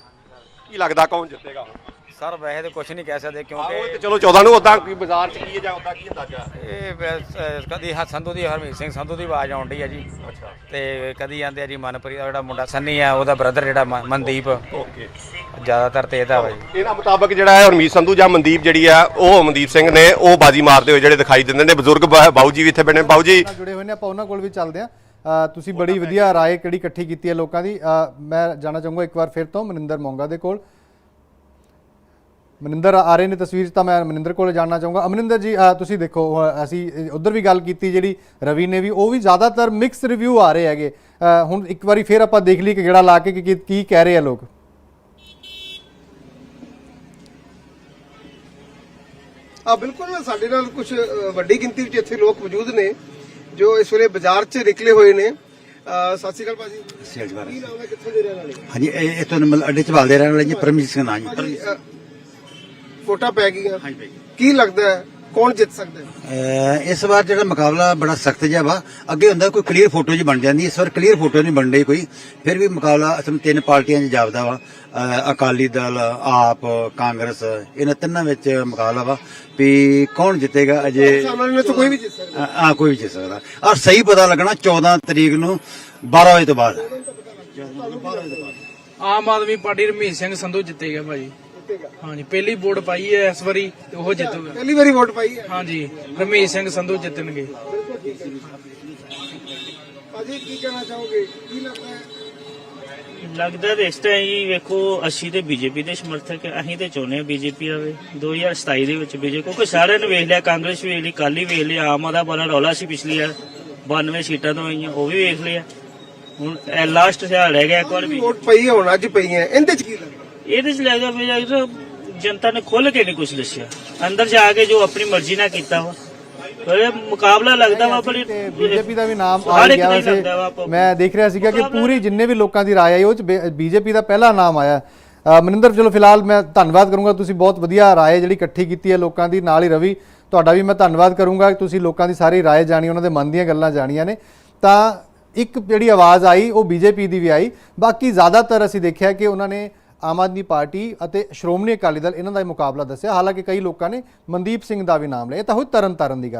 N: ਕੀ ਲੱਗਦਾ ਕੌਣ ਜਿੱਤੇਗਾ ਹੁਣ?
Q: ਸਰ ਵੈਸੇ ਤਾਂ ਕੁਝ ਨਹੀਂ ਕਹਿ ਸਕਦੇ
N: ਆਹ ਤੇ ਚਲੋ 14 ਨੂੰ ਉਦਾਂ ਕੀ ਬਾਜ਼ਾਰ ਚ ਕੀ ਹੈ ਜਾਂ ਉਦਾਂ ਕੀ ਅੰਦਾਜ਼ਾ?
Q: ਇਹ ਵੈਸ- ਅਹ ਕਦੀ ਹ- ਸੰਧੂ ਦੀ ਹਰਮੀਤ ਸਿੰਘ ਸੰਧੂ ਦੀ ਆਵਾਜ਼ ਆਉਂਦੀ ਹੈ ਜੀ। ਤੇ ਕਦੀ ਆਂਦੇ ਆ ਜੀ ਮਨਪ੍ਰੀਤ ਦਾ ਜਿਹੜਾ ਮੁੰਡਾ ਸੰਨੀ ਆ ਉਹਦਾ ਬ੍ਰਦਰ ਜਿਹੜਾ ਮ- ਮਨਦੀਪ।
N: ਓਕੇ।
Q: ਜ਼ਿਆਦਾਤਰ ਤੇ ਇਹਦਾ ਵਾ ਜੀ।
N: ਇਹਨਾਂ ਮੁਤਾਬਕ ਜਿਹੜਾ ਹੈ ਹਰਮੀਤ ਸੰਧੂ ਜਾਂ ਮਨਦੀਪ ਜਿਹੜੀ ਆ ਉਹ ਮਨਦੀਪ ਸਿੰਘ ਨੇ ਉਹ ਬਾਜੀ ਮਾਰਦੇ ਹੋਏ ਜਿਹੜੇ ਦਿਖਾਈ ਦਿੰਦੇ ਨੇ। ਬਜ਼ੁਰਗ ਬਾ- ਬਾਊ ਜੀ ਵੀ ਇੱਥੇ ਬਣੇ ਬਾਊ ਜੀ।
B: ਨਾਲ ਜੁੜੇ ਹੋਏ ਨੇ ਆਪਾਂ ਉਹਨਾਂ ਕੋਲ ਵੀ ਚੱਲਦੇ ਹਾਂ। ਤੁਸੀਂ ਬੜੀ ਵਧੀਆ ਰਾਏ ਕਿਹੜੀ ਇਕੱਠੀ ਕੀਤੀ ਹੈ ਲੋਕਾਂ ਦੀ। ਅ, ਮੈਂ ਜਾਣਾ ਚਾਹੂੰਗਾ ਇੱਕ ਵਾਰ ਫਿਰ ਤੋਂ ਮਨਿੰਦਰ ਮੋਂਗਾ ਦੇ ਕੋਲ। ਮਨਿੰਦਰ ਆ ਰਹੇ ਨੇ ਤਸਵੀਰ ਤਾਂ ਮੈਂ ਮਨਿੰਦਰ ਕੋਲ ਜਾਣਨਾ ਚਾਹੂੰਗਾ। ਅਮਰਿੰਦਰ ਜੀ ਤੁਸੀਂ ਦੇਖੋ ਅਸੀਂ ਉਧਰ ਵੀ ਗੱਲ ਕੀਤੀ ਜਿਹੜੀ ਰਵੀ ਨੇ ਵੀ ਉਹ ਵੀ ਜ਼ਿਆਦਾਤਰ ਮਿਕਸ ਰਿਵਿਊ ਆ ਰਹੇ ਹੈਗੇ। ਹੁਣ ਇੱਕ ਵਾਰੀ ਫਿਰ ਆਪਾਂ ਦੇਖ ਲਈ ਕਿ ਗੇੜਾ ਲਾ ਕੇ ਕਿ ਕੀ- ਕਹਿ ਰਹੇ ਆ ਲੋਕ।
A: ਆ ਬਿਲਕੁਲ ਸਾਡੇ ਨਾਲ ਕੁਝ ਵੱਡੀ ਗਿਣਤੀ ਵਿੱਚ ਇੱਥੇ ਲੋਕ ਮੌਜੂਦ ਨੇ ਜੋ ਇਸ ਵੇਲੇ ਬਾਜ਼ਾਰ 'ਚ ਨਿਕਲੇ ਹੋਏ ਨੇ। ਸਤਿ ਸ਼੍ਰੀ ਅਕਾਲ ਭਾਜੀ।
I: ਸੇਲਜ ਬਾਰੇ
A: ਕੀ ਨਾਮ ਹੈ ਕਿੱਥੋਂ ਦੇ ਰਹਿਣ ਵਾਲੇ?
I: ਹਾਂਜੀ ਇਹ ਮਤਲਬ ਅੱਡੇ ਚ ਬਾਲਦੇ ਰਹਿਣ ਵਾਲੇ ਜੀ ਪਰਮਜੀਤ ਸਿੰਘ ਨਾਂ ਜੀ।
A: ਵੋਟਾਂ ਪੈ ਗਈਆਂ। ਕੀ ਲੱਗਦਾ ਹੈ? ਕੌਣ ਜਿੱਤ ਸਕਦਾ ਹੈ?
I: ਅਹ ਇਸ ਵਾਰ ਜਿਹੜਾ ਮੁਕਾਬਲਾ ਬੜਾ ਸਖਤ ਜਿਹਾ ਵਾ ਅੱਗੇ ਹੁੰਦਾ ਕੋਈ ਕਲੀਅਰ ਫੋਟੋ ਜੀ ਬਣ ਜਾਂਦੀ ਇਸ ਵਾਰ ਕਲੀਅਰ ਫੋਟੋ ਨਹੀਂ ਬਣ ਰਹੀ ਕੋਈ। ਫਿਰ ਵੀ ਮੁਕਾਬਲਾ ਅਸਲ ਤਿੰਨ ਪਾਰਟੀਆਂ 'ਚ ਜਾਪਦਾ ਵਾ। ਅਹ ਅਕਾਲੀ ਦਲ ਆਪ ਕਾਂਗਰਸ ਇਹਨਾਂ ਤਿੰਨਾਂ ਵਿੱਚ ਮੁਕਾਬਲਾ ਵਾ। ਵੀ ਕੌਣ ਜਿੱਤੇਗਾ ਅਜੇ?
A: ਸਾਹਮਣੇ ਤੋਂ ਕੋਈ ਵੀ ਜਿੱਤ ਸਕਦਾ।
I: ਆ ਕੋਈ ਵੀ ਜਿੱਤ ਸਕਦਾ। ਔਰ ਸਹੀ ਪਤਾ ਲੱਗਣਾ 14 ਤਰੀਕ ਨੂੰ 12 ਵਜੇ ਤੋਂ ਬਾਅਦ।
F: ਆਮ ਆਦਮੀ ਪਾਰਟੀ ਰਮੀਤ ਸਿੰਘ ਸੰਧੂ ਜਿੱਤੇਗਾ ਭਾਜੀ। ਹਾਂਜੀ ਪਹਿਲੀ ਵੋਟ ਪਾਈ ਹੈ ਇਸ ਵਾਰੀ ਤੇ ਉਹ ਜਿੱਤੂਗਾ।
A: ਪਹਿਲੀ ਵਾਰੀ ਵੋਟ ਪਾਈ ਹੈ।
F: ਹਾਂਜੀ ਰਮੀਤ ਸਿੰਘ ਸੰਧੂ ਜਿੱਤਣਗੇ।
A: ਭਾਜੀ ਕੀ ਕਹਿਣਾ ਚਾਹੋਗੇ? ਕੀ ਲੱਗਦਾ ਹੈ?
C: ਲੱਗਦਾ ਤੇ ਇਸ ਟਾਈਮ ਹੀ ਵੇਖੋ ਅਸੀਂ ਤੇ ਬੀਜੇਪੀ ਦੇ ਸਮਰਥਕ ਹਾਂ। ਅਸੀਂ ਤੇ ਚਾਹੁੰਦੇ ਹਾਂ ਬੀਜੇਪੀ ਆਵੇ। 2027 ਦੇ ਵਿੱਚ ਬੀਜੇਪੀ ਕਿਉਂਕਿ ਸਾਰਿਆਂ ਨੇ ਵੇਖ ਲਿਆ ਕਾਂਗਰਸ ਵੇਖ ਲਈ ਕਾਲੀ ਵੇਖ ਲਿਆ ਆਮ ਆਦਾ ਬੜਾ ਰੌਲਾ ਸੀ ਪਿਛਲੀ ਵਾਰ। 92 ਸੀਟਾਂ ਤੋਂ ਆਈਆਂ ਉਹ ਵੀ ਵੇਖ ਲਿਆ ਹੁਣ ਲਾਸਟ ਸਿਆਲ ਰਹਿ ਗਿਆ ਇੱਕ ਵਾਰ ਵੀ।
A: ਵੋਟ ਪਈ ਹੈ ਹੁਣ ਅੱਜ ਪਈ ਹੈ। ਇਹਦੇ 'ਚ ਕੀ ਲੱਗਦਾ?
C: ਇਹਦੇ ਚ ਲੱਗਦਾ ਵੀ ਯਾਰ ਇਹ ਜਨਤਾ ਨੇ ਖੁੱਲ ਕੇ ਨਹੀਂ ਕੁਝ ਦੱਸਿਆ। ਅੰਦਰ ਜਾ ਕੇ ਜੋ ਆਪਣੀ ਮਰਜ਼ੀ ਨਾਲ ਕੀਤਾ ਵਾ। ਪਰ ਇਹ ਮੁਕਾਬਲਾ ਲੱਗਦਾ ਵਾ ਬੜੀ
B: ਬੀਜੇਪੀ ਦਾ ਵੀ ਨਾਮ ਆ ਗਿਆ ਵੈਸੇ।
C: ਵਾ
B: ਮੈਂ ਦੇਖ ਰਿਹਾ ਸੀਗਾ ਕਿ ਪੂਰੀ ਜਿੰਨੇ ਵੀ ਲੋਕਾਂ ਦੀ ਰਾਏ ਆਈ ਉਹ ਚ ਬੀਜੇਪੀ ਦਾ ਪਹਿਲਾ ਨਾਮ ਆਇਆ। ਮਨਿੰਦਰ ਚਲੋ ਫਿਲਹਾਲ ਮੈਂ ਧੰਨਵਾਦ ਕਰੂੰਗਾ ਤੁਸੀਂ ਬਹੁਤ ਵਧੀਆ ਰਾਏ ਜਿਹੜੀ ਇਕੱਠੀ ਕੀਤੀ ਹੈ ਲੋਕਾਂ ਦੀ ਨਾਲ ਹੀ ਰਵੀ ਤੁਹਾਡਾ ਵੀ ਮੈਂ ਧੰਨਵਾਦ ਕਰੂੰਗਾ ਕਿ ਤੁਸੀਂ ਲੋਕਾਂ ਦੀ ਸਾਰੀ ਰਾਏ ਜਾਣੀ ਉਹਨਾਂ ਦੇ ਮਨ ਦੀਆਂ ਗੱਲਾਂ ਜਾਣੀਆਂ ਨੇ। ਤਾਂ ਇੱਕ ਜਿਹੜੀ ਆਵਾਜ਼ ਆਈ ਉਹ ਬੀਜੇਪੀ ਦੀ ਵੀ ਆਈ। ਬਾਕੀ ਜ਼ਿਆਦਾਤਰ ਅਸੀਂ ਦੇਖਿਆ ਕਿ ਉਹਨਾਂ ਨੇ ਆਮ ਆਦਮੀ ਪਾਰਟੀ ਅਤੇ ਸ਼੍ਰੋਮਣੀ ਅਕਾਲੀ ਦਲ ਇਹਨਾਂ ਦਾ ਹੀ ਮੁਕਾਬਲਾ ਦੱਸਿਆ। ਹਾਲਾਂਕਿ ਕਈ ਲੋਕਾਂ ਨੇ ਮਨਦੀਪ ਸਿੰਘ ਦਾ ਵੀ ਨਾਮ ਲਿਆ। ਇਹ ਤਾਂ ਹੋਈ ਤਰਨ ਤਾਰਨ ਦੀ ਗੱਲ।